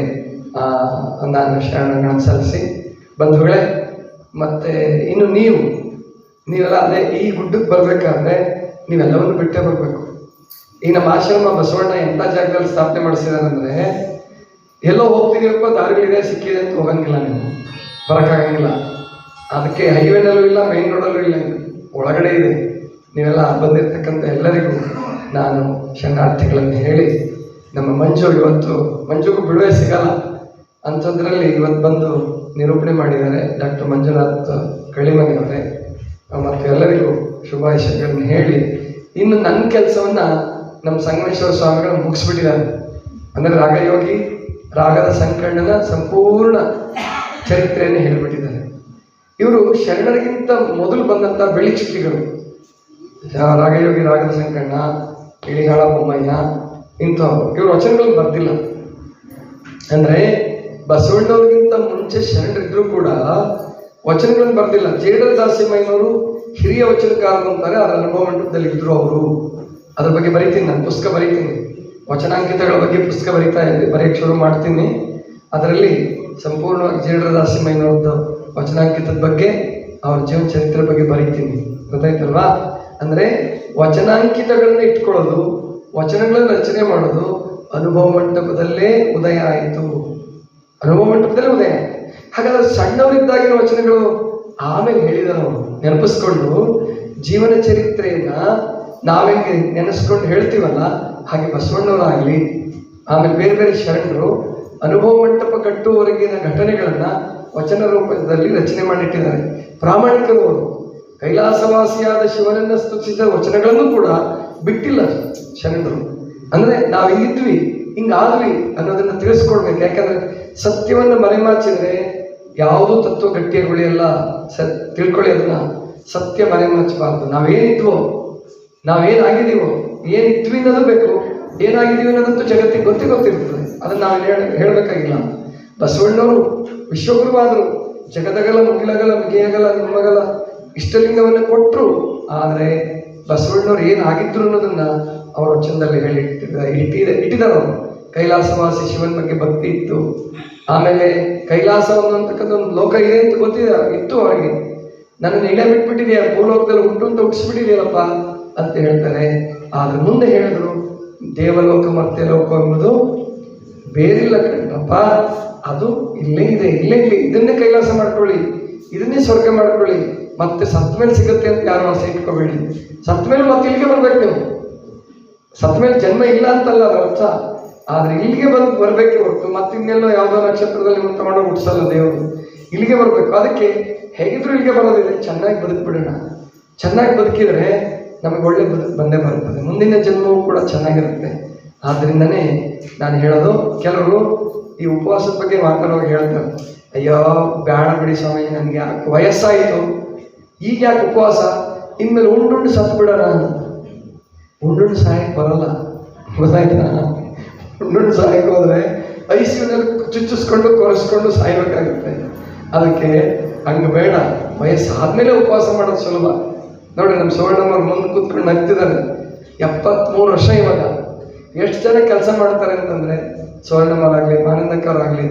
A: ನಾನು ಶರಣಗಳನ್ನು ಸಲ್ಲಿಸಿ. ಬಂಧುಗಳೇ, ಮತ್ತೆ ಇನ್ನು ನೀವು, ನೀವೆಲ್ಲ ಅದೇ ಈ ಗುಡ್ಡಕ್ಕೆ ಬರಬೇಕಾದ್ರೆ ನೀವೆಲ್ಲವನ್ನು ಬಿಟ್ಟೇ ಬರಬೇಕು. ಈ ನಮ್ಮ ಆಶ್ರಮ ಬಸವಣ್ಣ ಎಂಥ ಜಾಗದಲ್ಲಿ ಸ್ಥಾಪನೆ ಮಾಡಿಸಿದಾರಂದ್ರೆ ಎಲ್ಲೋ ಹೋಗ್ತೀನಿಯಪ್ಪ ದಾರಿಗಳಿದೆ, ಸಿಕ್ಕಿದೆ ಅಂತ ಹೋಗಂಗಿಲ್ಲ ನೀವು. ಬರೋಕ್ಕಾಗಂಗಿಲ್ಲ. ಅದಕ್ಕೆ ಹೈವೇನಲ್ಲೂ ಇಲ್ಲ ಮೈನ್ ರೋಡಲ್ಲೂ ಇಲ್ಲ. ಒಳಗಡೆ ಇದೆ. ನೀವೆಲ್ಲ ಬಂದಿರ್ತಕ್ಕಂಥ ಎಲ್ಲರಿಗೂ ನಾನು ಶರಣಾರ್ಥಿಗಳನ್ನು ಹೇಳಿ, ನಮ್ಮ ಮಂಜು ಇವತ್ತು, ಮಂಜುಗೂ ಬಿಡುವೆ ಸಿಗಲ್ಲ. ಅಂಥದ್ರಲ್ಲಿ ಇವತ್ತು ಬಂದು ನಿರೂಪಣೆ ಮಾಡಿದ್ದಾರೆ ಡಾಕ್ಟರ್ ಮಂಜುನಾಥ್ ಕಳಿಮನೆಯವರೇ. ಮತ್ತು ಎಲ್ಲರಿಗೂ ಶುಭಾಶಯಗಳನ್ನು ಹೇಳಿ, ಇನ್ನು ನನ್ನ ಕೆಲಸವನ್ನ ನಮ್ಮ ಸಂಗಮೇಶ್ವರ ಸ್ವಾಮಿಗಳು ಮುಗಿಸ್ಬಿಟ್ಟಿದ್ದಾರೆ. ಅಂದರೆ ರಾಗಯೋಗಿ, ರಾಗದ ಸಂಕರ್ಣನ ಸಂಪೂರ್ಣ ಚರಿತ್ರೆಯನ್ನು ಹೇಳಿಬಿಟ್ಟಿದ್ದಾರೆ. ಇವರು ಶರಣರಿಗಿಂತ ಮೊದಲು ಬಂದಂಥ ಬೆಳಿಚುಕ್ಕಿಗಳು ಆ, ರಾಗಯೋಗಿ ರಾಗದ ಸಂಕಣ್ಣ ಇಳಿಗಾಳ ಬೊಮ್ಮಯ್ಯ ಇಂಥವ್ರು. ಇವರು ವಚನಗಳು ಬರ್ತಿಲ್ಲ ಅಂದ್ರೆ ಬಸವಣ್ಣವ್ರಿಗಿಂತ ಮುಂಚೆ ಶರಣರಿದ್ರು ಕೂಡ ವಚನಗಳನ್ನು ಬರ್ತಿಲ್ಲ ಜೇಡರ ದಾಸಿಮಯ್ಯನವರು ಹಿರಿಯ ವಚನಕಾರರು ಅಂತಾರೆ ಅದರ ಅನುಭವ ಮಂಟಪದಲ್ಲಿ ಇದ್ರು ಅವರು. ಅದ್ರ ಬಗ್ಗೆ ಬರೀತೀನಿ ನಾನು ಪುಸ್ತಕ ಬರೀತೀನಿ. ವಚನಾಂಕಿತಗಳ ಬಗ್ಗೆ ಪುಸ್ತಕ ಬರೀತಾ ಇದ್ದೆ ಬರೆಯಕ್ಕೆ ಶುರು ಮಾಡ್ತೀನಿ. ಅದರಲ್ಲಿ ಸಂಪೂರ್ಣವಾಗಿ ಜೇಡರ ದಾಸಿಮಯ್ಯನವ್ರದ್ದು ವಚನಾಂಕಿತದ ಬಗ್ಗೆ ಅವ್ರ ಜೀವನ ಚರಿತ್ರೆ ಬಗ್ಗೆ ಬರೀತೀನಿ. ಗೊತ್ತಾಯ್ತಲ್ವಾ? ಅಂದ್ರೆ ವಚನಾಂಕಿತಗಳನ್ನ ಇಟ್ಕೊಳ್ಳೋದು, ವಚನಗಳನ್ನು ರಚನೆ ಮಾಡೋದು ಅನುಭವ ಮಂಟಪದಲ್ಲೇ ಉದಯ ಆಯಿತು. ಅನುಭವ ಮಂಟಪದಲ್ಲೇ ಉದಯ ಹಾಗಾದ್ರೆ ಸಣ್ಣವರಿದ್ದಾಗಿರೋ ವಚನಗಳು ಆಮೇಲೆ ಹೇಳಿದ ಅವರು. ನೆನಪಿಸ್ಕೊಂಡು ಜೀವನ ಚರಿತ್ರೆಯನ್ನ ನಾವೇ ನೆನೆಸ್ಕೊಂಡು ಹೇಳ್ತೀವಲ್ಲ, ಹಾಗೆ ಬಸವಣ್ಣವರಾಗಲಿ, ಆಮೇಲೆ ಬೇರೆ ಬೇರೆ ಶರಣರು ಅನುಭವ ಮಂಟಪ ಕಟ್ಟುವವರೆಗಿನ ಘಟನೆಗಳನ್ನ ವಚನ ರೂಪದಲ್ಲಿ ರಚನೆ ಮಾಡಿಟ್ಟಿದ್ದಾರೆ. ಪ್ರಾಮಾಣಿಕರು ಕೈಲಾಸವಾಸಿಯಾದ ಶಿವನನ್ನ ಸ್ತುತಿಸಿದ ವಚನಗಳನ್ನು ಕೂಡ ಬಿಟ್ಟಿಲ್ಲ ಶರಣರು. ಅಂದ್ರೆ ನಾವು ಹಿಂಗಿದ್ವಿ ಹಿಂಗಾದ್ವಿ ಅನ್ನೋದನ್ನ ತಿಳಿಸ್ಕೊಡ್ಬೇಕು. ಯಾಕಂದ್ರೆ ಸತ್ಯವನ್ನು ಮರೆಮಾಚಿದರೆ ಯಾವುದೂ ತತ್ವ ಗಟ್ಟಿಯಾಗಿ ಉಳಿಯಲ್ಲ ಸ, ತಿಳ್ಕೊಳ್ಳಿ ಅದನ್ನ. ಸತ್ಯ ಮರೆಮಾಚಬಾರ್ದು. ನಾವೇನಿದ್ವೋ, ನಾವೇನಾಗಿದ್ದೀವೋ, ಏನಿದ್ವಿ ಅನ್ನೋದು ಬೇಕು. ಏನಾಗಿದ್ದೀವಿ ಅನ್ನೋದಂತೂ ಜಗತ್ತಿಗೆ ಗೊತ್ತೇ ಗೊತ್ತಿರ್ತದೆ ಅದನ್ನ ನಾವು ಹೇಳ, ಹೇಳಬೇಕಾಗಿಲ್ಲ. ಬಸವಣ್ಣವರು ವಿಶ್ವಗುರುವಾದರು. ಜಗದಗಲ ಮುಗಿಲಗಲ ಮಿಗೆಯಗಲ ನಿಮ್ಮಗಲ ಇಷ್ಟಲಿಂಗವನ್ನು ಕೊಟ್ಟರು ಆದರೆ ಬಸವಣ್ಣವ್ರು ಏನಾಗಿದ್ರು ಅನ್ನೋದನ್ನ ಅವರ ವಚನದಲ್ಲಿ ಹೇಳಿ ಇಟ್ಟಿದ ಅವರು. ಕೈಲಾಸವಾಸಿ ಶಿವನ ಬಗ್ಗೆ ಭಕ್ತಿ ಇತ್ತು. ಆಮೇಲೆ ಕೈಲಾಸ ಅನ್ನತಕ್ಕಂಥ ಒಂದು ಲೋಕ ಇದೆ ಅಂತ ಗೊತ್ತಿದೆ ಇತ್ತು ಅವರಿಗೆ. ನನ್ನನ್ನು ಇಳೆ ಬಿಟ್ಬಿಟ್ಟಿದೆಯಾ? ಭೂಲೋಕದಲ್ಲಿ ಹುಟ್ಟು ಅಂತ ಹುಟ್ಟಿಸ್ಬಿಟ್ಟಿದೆಯಲ್ಲಪ್ಪ ಅಂತ ಹೇಳ್ತಾರೆ. ಆದ್ರೆ ಮುಂದೆ ಹೇಳಿದ್ರು, ದೇವಲೋಕ ಮತ್ತೆ ಲೋಕ ಎಂಬುದು ಬೇರಿಲ್ಲ ಕಣ್ರಪ್ಪ. ಅದು ಇಲ್ಲೇ ಇದೆ, ಇಲ್ಲೇ ಇಲ್ಲಿ ಇದನ್ನೇ ಕೈಲಾಸ ಮಾಡ್ಕೊಳ್ಳಿ. ಇದನ್ನೇ ಸ್ವರ್ಗ ಮಾಡ್ಕೊಳ್ಳಿ. ಮತ್ತೆ ಸತ್ ಮೇಲೆ ಸಿಗುತ್ತೆ ಅಂತ ಯಾರು ಆಸೆ ಇಟ್ಕೋಬೇಡಿ. ಸತ್ ಮೇಲೆ ಮತ್ತೆ ಇಲ್ಲಿಗೆ ಬರ್ಬೇಕು ನೀವು. ಸತ್ ಮೇಲೆ ಜನ್ಮ ಇಲ್ಲ ಅಂತಲ್ಲ ಅದರ ಅರ್ಥ. ಆದ್ರೆ ಇಲ್ಲಿಗೆ ಬಂದು ಬರಬೇಕೆ ಹೊರತು ಮತ್ತಿನ್ನೆಲ್ಲೋ ಯಾವುದೋ ನಕ್ಷತ್ರದಲ್ಲಿ ನಿಮ್ಮನ್ನು ತಗೊಂಡು ಹುಟ್ಟಿಸಲ್ಲ ದೇವರು. ಇಲ್ಲಿಗೆ ಬರಬೇಕು. ಅದಕ್ಕೆ ಹೇಗಿದ್ರು ಇಲ್ಲಿಗೆ ಬರೋದಿದೆ. ಚೆನ್ನಾಗಿ ಬದುಕ್ಬಿಡೋಣ ಚೆನ್ನಾಗಿ ಬದುಕಿದ್ರೆ ನಮಗೆ ಒಳ್ಳೆ ಬದುಕು ಬಂದೇ ಬರುತ್ತದೆ ಮುಂದಿನ ಜನ್ಮವೂ ಕೂಡ ಚೆನ್ನಾಗಿರುತ್ತೆ. ಆದ್ರಿಂದನೇ ನಾನು ಹೇಳೋದು, ಕೆಲವರು ಈ ಉಪವಾಸದ ಬಗ್ಗೆ ಮಾತಾಡುವಾಗ ಹೇಳ್ತಾರೆ. ಅಯ್ಯೋ ಬೇಡ ಬಿಡಿ ಸ್ವಾಮಿ, ನನಗೆ ಯಾಕೆ ವಯಸ್ಸಾಯಿತು. ಈಗ ಯಾಕೆ ಉಪವಾಸ? ಇನ್ಮೇಲೆ ಉಂಡುಂಡು ಸತ್ತು ಬಿಡೋಣ ಉಂಡುಂಡು ಸಹಾಯಕ್ಕೆ ಬರಲ್ಲ. ಗೊತ್ತಾಯ್ತಾ? ಉಂಡುಂಡು ಸಹಾಯಕ್ಕೆ ಹೋದ್ರೆ ಐ ಸಿ ಚುಚ್ಚಿಸ್ಕೊಂಡು, ಕೊರೆಸ್ಕೊಂಡು ಸಾಯ್ಬೇಕಾಗುತ್ತೆ. ಅದಕ್ಕೆ ಹಂಗೆ ಬೇಡ. ವಯಸ್ಸಾದ್ಮೇಲೆ ಉಪವಾಸ ಮಾಡೋದು ಸುಲಭ. ನೋಡಿ, ನಮ್ಮ ಸುವರ್ಣಮ್ಮವ್ರು ಮುಂದೆ ಕೂತ್ಕೊಂಡು ನಗ್ತಿದ್ದಾರೆ. ಎಪ್ಪತ್ತ್ಮೂರು ವರ್ಷ ಇವಾಗ. ಎಷ್ಟು ಜನ ಕೆಲಸ ಮಾಡ್ತಾರೆ ಅಂತಂದ್ರೆ ಸುವರ್ಣಮ್ಮರಾಗ್ಲಿ ಮಾನಂದಕರಾಗ್ಲಿ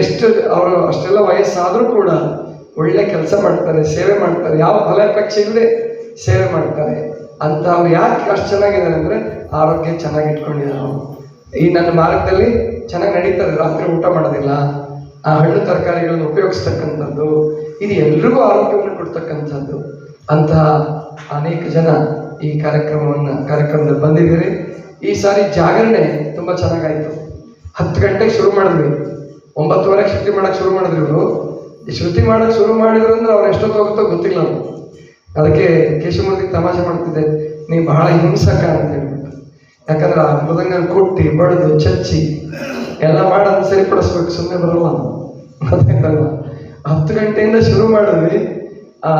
A: ಎಷ್ಟು ಅವರು ಅಷ್ಟೆಲ್ಲ ವಯಸ್ಸಾದರೂ ಕೂಡ ಒಳ್ಳೆ ಕೆಲಸ ಮಾಡ್ತಾರೆ, ಸೇವೆ ಮಾಡ್ತಾರೆ, ಯಾವ ಫಲಾಪೇಕ್ಷೆ ಇಲ್ಲದೆ ಸೇವೆ ಮಾಡ್ತಾರೆ. ಅಂತ ಅವ್ರು ಯಾಕೆ ಅಷ್ಟು ಚೆನ್ನಾಗಿದ್ದಾರೆ ಅಂದ್ರೆ ಆರೋಗ್ಯ ಚೆನ್ನಾಗಿ ಇಟ್ಕೊಂಡಿದ್ದಾರೆ ಅವರು. ಈ ನನ್ನ ಮಾರ್ಗದಲ್ಲಿ ಚೆನ್ನಾಗಿ ನಡೀತಾರೆ, ರಾತ್ರಿ ಊಟ ಮಾಡೋದಿಲ್ಲ, ಆ ಹಣ್ಣು ತರಕಾರಿಗಳನ್ನು ಉಪಯೋಗಿಸ್ತಕ್ಕಂಥದ್ದು, ಇದು ಎಲ್ರಿಗೂ ಆರೋಗ್ಯವನ್ನು ಕೊಡ್ತಕ್ಕಂಥದ್ದು. ಅಂತಹ ಅನೇಕ ಜನ ಈ ಕಾರ್ಯಕ್ರಮವನ್ನು, ಕಾರ್ಯಕ್ರಮದಲ್ಲಿ ಬಂದಿದ್ದೀರಿ. ಈ ಸಾರಿ ಜಾಗರಣೆ ತುಂಬ ಚೆನ್ನಾಗಾಯ್ತು. ಹತ್ತು ಗಂಟೆಗೆ ಶುರು ಮಾಡಿದ್ವಿ. ಒಂಬತ್ತುವರೆಗೆ ಶ್ರುತಿ ಮಾಡೋಕ್ಕೆ ಶುರು ಮಾಡಿದ್ವಿ ಇವರು. ಈ ಶ್ರುತಿ ಮಾಡೋಕ್ಕೆ ಶುರು ಮಾಡಿದ್ರು ಅಂದ್ರೆ ಅವ್ರು ಎಷ್ಟೊತ್ತು ಹೋಗುತ್ತೋ ಗೊತ್ತಿಲ್ಲ ಅವ್ರು. ಅದಕ್ಕೆ ಕೇಶಮೂರ್ತಿ ತಮಾಷೆ ಮಾಡ್ತಿದ್ದೆ, ನೀ ಬಹಳ ಹಿಂಸಕ ಅಂತ ಹೇಳ್ಬಿಟ್ಟು. ಯಾಕಂದ್ರೆ ಆ ಮೃದಂಗ ಕೊಟ್ಟಿ, ಬಡಿದು, ಚಚ್ಚಿ ಎಲ್ಲ ಮಾಡೋದು ಸರಿಪಡಿಸ್ಬೇಕು ಸುಮ್ಮನೆ ಬರಲ್ಲ ಗೊತ್ತಾಯ್ತಲ್ವ ಹತ್ತು ಗಂಟೆಯಿಂದ ಶುರು ಮಾಡಿದ್ವಿ. ಆ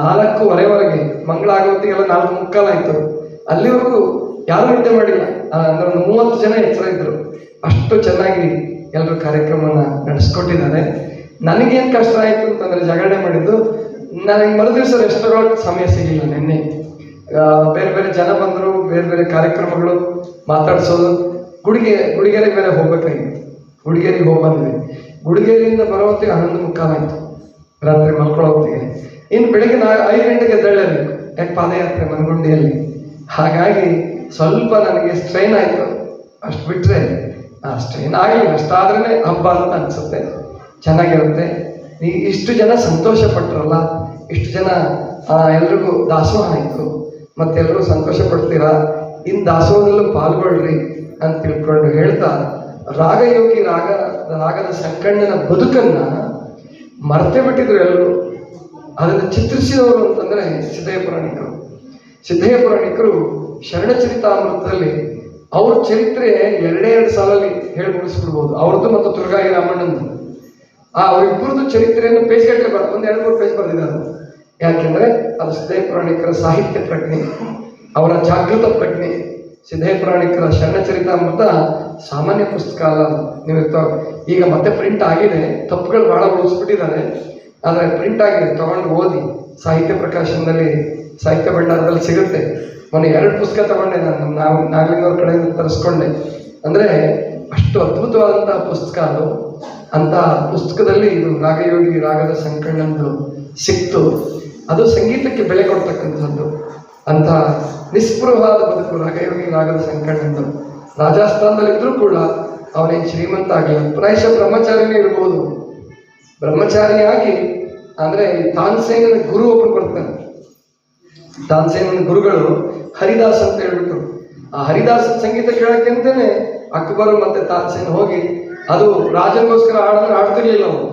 A: ನಾಲ್ಕೂವರೆವರೆಗೆ, ಮಂಗಳ ಆಗೋತ್ತಿಗೆಲ್ಲ ನಾಲ್ಕು ಮುಕ್ಕಾಲಾಯ್ತು ಅಲ್ಲಿವರೆಗೂ ಯಾರು ನಿದ್ದೆ ಮಾಡಿಲ್ಲ. ಒಂದು ಮೂವತ್ತು ಜನ ಎಚ್ಚರ ಇದ್ರು ಅಷ್ಟು ಚೆನ್ನಾಗಿ ಎಲ್ಲರೂ ಕಾರ್ಯಕ್ರಮನ ನಡೆಸ್ಕೊಟ್ಟಿದ್ದಾರೆ. ನನಗೇನು ಕಷ್ಟ ಆಯ್ತು ಅಂತಂದ್ರೆ ಜಗಳನೆ ಮಾಡಿದ್ದು, ನನಗೆ ಮರುದಿವಸ ರೆಸ್ಟ್ ತಗೊಳಕ್ ಸಮಯ ಸಿಗಲಿಲ್ಲ ನಿನ್ನೆ. ಬೇರೆ ಬೇರೆ ಜನ ಬಂದರು, ಬೇರೆ ಬೇರೆ ಕಾರ್ಯಕ್ರಮಗಳು ಮಾತಾಡಿಸೋದು. ಗುಡಿಗೆ, ಗುಡಿಗೆರೆ ಮೇಲೆ ಹೋಗ್ಬೇಕಾಗಿತ್ತು. ಗುಡಿಗೆರೆಗೆ ಹೋಗಿ ಬಂದ್ವಿ. ಗುಡಿಗೆರೆಯಿಂದ ಬರೋ ಹೊತ್ತಿಗೆ ಹನ್ನೊಂದು ಆಯಿತು. ರಾತ್ರಿ ಮಲ್ಕೊಳ್ಳೋ ಹೊತ್ತಿಗೆ. ಇನ್ನು ಬೆಳಿಗ್ಗೆ ನಾ ಐದು ಗಂಟೆಗೆ ಎದ್ದೇಳಬೇಕು. ಯಾಕೆ ಪಾದಯಾತ್ರೆ ಮನಗುಂಡಿಯಲ್ಲಿ. ಹಾಗಾಗಿ ಸ್ವಲ್ಪ ನನಗೆ ಸ್ಟ್ರೈನ್ ಆಯಿತು. ಅಷ್ಟು ಬಿಟ್ಟರೆ ಸ್ಟ್ರೈನ್ ಆಗಲಿಲ್ಲ ಅಷ್ಟಾದ್ರೇ ಹಬ್ಬ ಅಂತ ಅನಿಸುತ್ತೆ. ಚೆನ್ನಾಗಿರುತ್ತೆ. ಈ ಇಷ್ಟು ಜನ ಸಂತೋಷ ಪಟ್ಟರಲ್ಲ ಇಷ್ಟು ಜನ ಎಲ್ರಿಗೂ ದಾಸೋಹ ಆಯಿತು. ಮತ್ತೆಲ್ಲರೂ ಸಂತೋಷ ಪಡ್ತೀರಾ ಇನ್ನು ದಾಸೋಹದಲ್ಲೂ ಪಾಲ್ಗೊಳ್ಳ್ರಿ ಅಂತ ತಿಳ್ಕೊಂಡು ಹೇಳ್ತಾ, ರಾಗಯೋಗಿ ರಾಗ, ರಾಗದ ಸಂಕಣ್ಣನ ಬದುಕನ್ನ ಮರೆತೇ ಬಿಟ್ಟಿದ್ರು ಎಲ್ಲರೂ ಅದನ್ನು ಚಿತ್ರಿಸಿದವರು ಅಂತಂದ್ರೆ ಸಿದ್ಧಯ್ಯ ಪುರಾಣಿಕರು ಸಿದ್ಧಯ್ಯ ಪುರಾಣಿಕರು ಶರಣಚರಿತಾಮೃತದಲ್ಲಿ ಅವ್ರ ಚರಿತ್ರೆ ಎರಡೇ ಎರಡು ಸಾಲಲ್ಲಿ ಹೇಳಿ ಮುಗಿಸ್ಬಿಡ್ಬೋದು. ಅವ್ರದ್ದು ಮತ್ತು ತುರ್ಗಾಯಿ ರಾಮಣ್ಣಂದು. ಆ ಅವರಿಬ್ಬರದ್ದು ಚರಿತ್ರೆಯನ್ನು ಪೇಜ್ಗಟ್ಟಲೆ ಬರ್ತದೆ ಒಂದು ಎರಡು ಮೂರು ಪೇಜ್ ಬರೆದಿದ್ದಾರೆ ಯಾಕೆಂದ್ರೆ ಅದು ಸಿದ್ಧೇ ಪುರಾಣಿಕರ ಸಾಹಿತ್ಯ ಪ್ರಜ್ಞೆ, ಅವರ ಜಾಗೃತ ಪ್ರಜ್ಞೆ. ಸಿದ್ಧೇ ಪುರಾಣಿಕರ ಶರಣಚರಿತಾಮೃತ ಸಾಮಾನ್ಯ ಪುಸ್ತಕ ಅಲ್ಲ ಈಗ ಮತ್ತೆ ಪ್ರಿಂಟ್ ಆಗಿದೆ, ತಪ್ಪುಗಳು ಬಹಳ ಉಳಿಸ್ಬಿಟ್ಟಿದ್ದಾರೆ. ಆದರೆ ಪ್ರಿಂಟ್ ಆಗಿದೆ, ತಗೊಂಡು ಓದಿ ಸಾಹಿತ್ಯ ಪ್ರಕಾಶನದಲ್ಲಿ ಸಾಹಿತ್ಯ ಭಂಡಾರದಲ್ಲಿ ಸಿಗುತ್ತೆ. ಮೊನ್ನೆ ಎರಡು ಪುಸ್ತಕ ತಗೊಂಡೆ ನಾನು ನಾವು ನಾಗ್, ನಾಗಲಿಂಗವ್ರ ಕಡೆಯಿಂದ ತರಿಸ್ಕೊಂಡೆ. ಅಂದ್ರೆ ಅಷ್ಟು ಅದ್ಭುತವಾದಂತಹ ಪುಸ್ತಕ ಅದು. ಅಂತ ಪುಸ್ತಕದಲ್ಲಿ ಇದು ರಾಗಯೋಗಿ, ರಾಗದ ಸಂಕಣ್ಣಂದು ಸಿಕ್ತು. ಅದು ಸಂಗೀತಕ್ಕೆ ಬೆಲೆ ಕೊಡ್ತಕ್ಕಂಥದ್ದು. ಅಂತ ನಿಸ್ಪೃಹವಾದ ಬದುಕು, ರಾಗಯೋಗಿ, ರಾಗದ ಸಂಕಣ್ಣಂದು ರಾಜಸ್ಥಾನದಲ್ಲಿದ್ದರೂ ಕೂಡ ಅವನೇನು ಶ್ರೀಮಂತ ಆಗಲಿಲ್ಲ. ಪ್ರಾಯಶಃ ಬ್ರಹ್ಮಚಾರಿನೇ ಇರಬಹುದು ಬ್ರಹ್ಮಚಾರಿಯಾಗಿ ಅಂದ್ರೆ ತಾನ್ಸೇನ ಗುರು ಒಬ್ಬರು ಬರ್ತಾನೆ ತಾನ್ಸೇನನ ಗುರುಗಳು ಹರಿದಾಸ್ ಅಂತ ಹೇಳ್ಬಿಟ್ರು ಆ ಹರಿದಾಸ್ ಸಂಗೀತ ಕೇಳಕ್ಕೆ ಅಂತಾನೆ ಅಕ್ಬರ್ ಮತ್ತೆ ತಾನ್ಸೇನ್ ಹೋಗಿ, ಅದು ರಾಜನಿಗೋಸ್ಕರ ಹಾಡಿದ್ರೆ ಹಾಡ್ತಿರ್ಲಿಲ್ಲ ಅವನು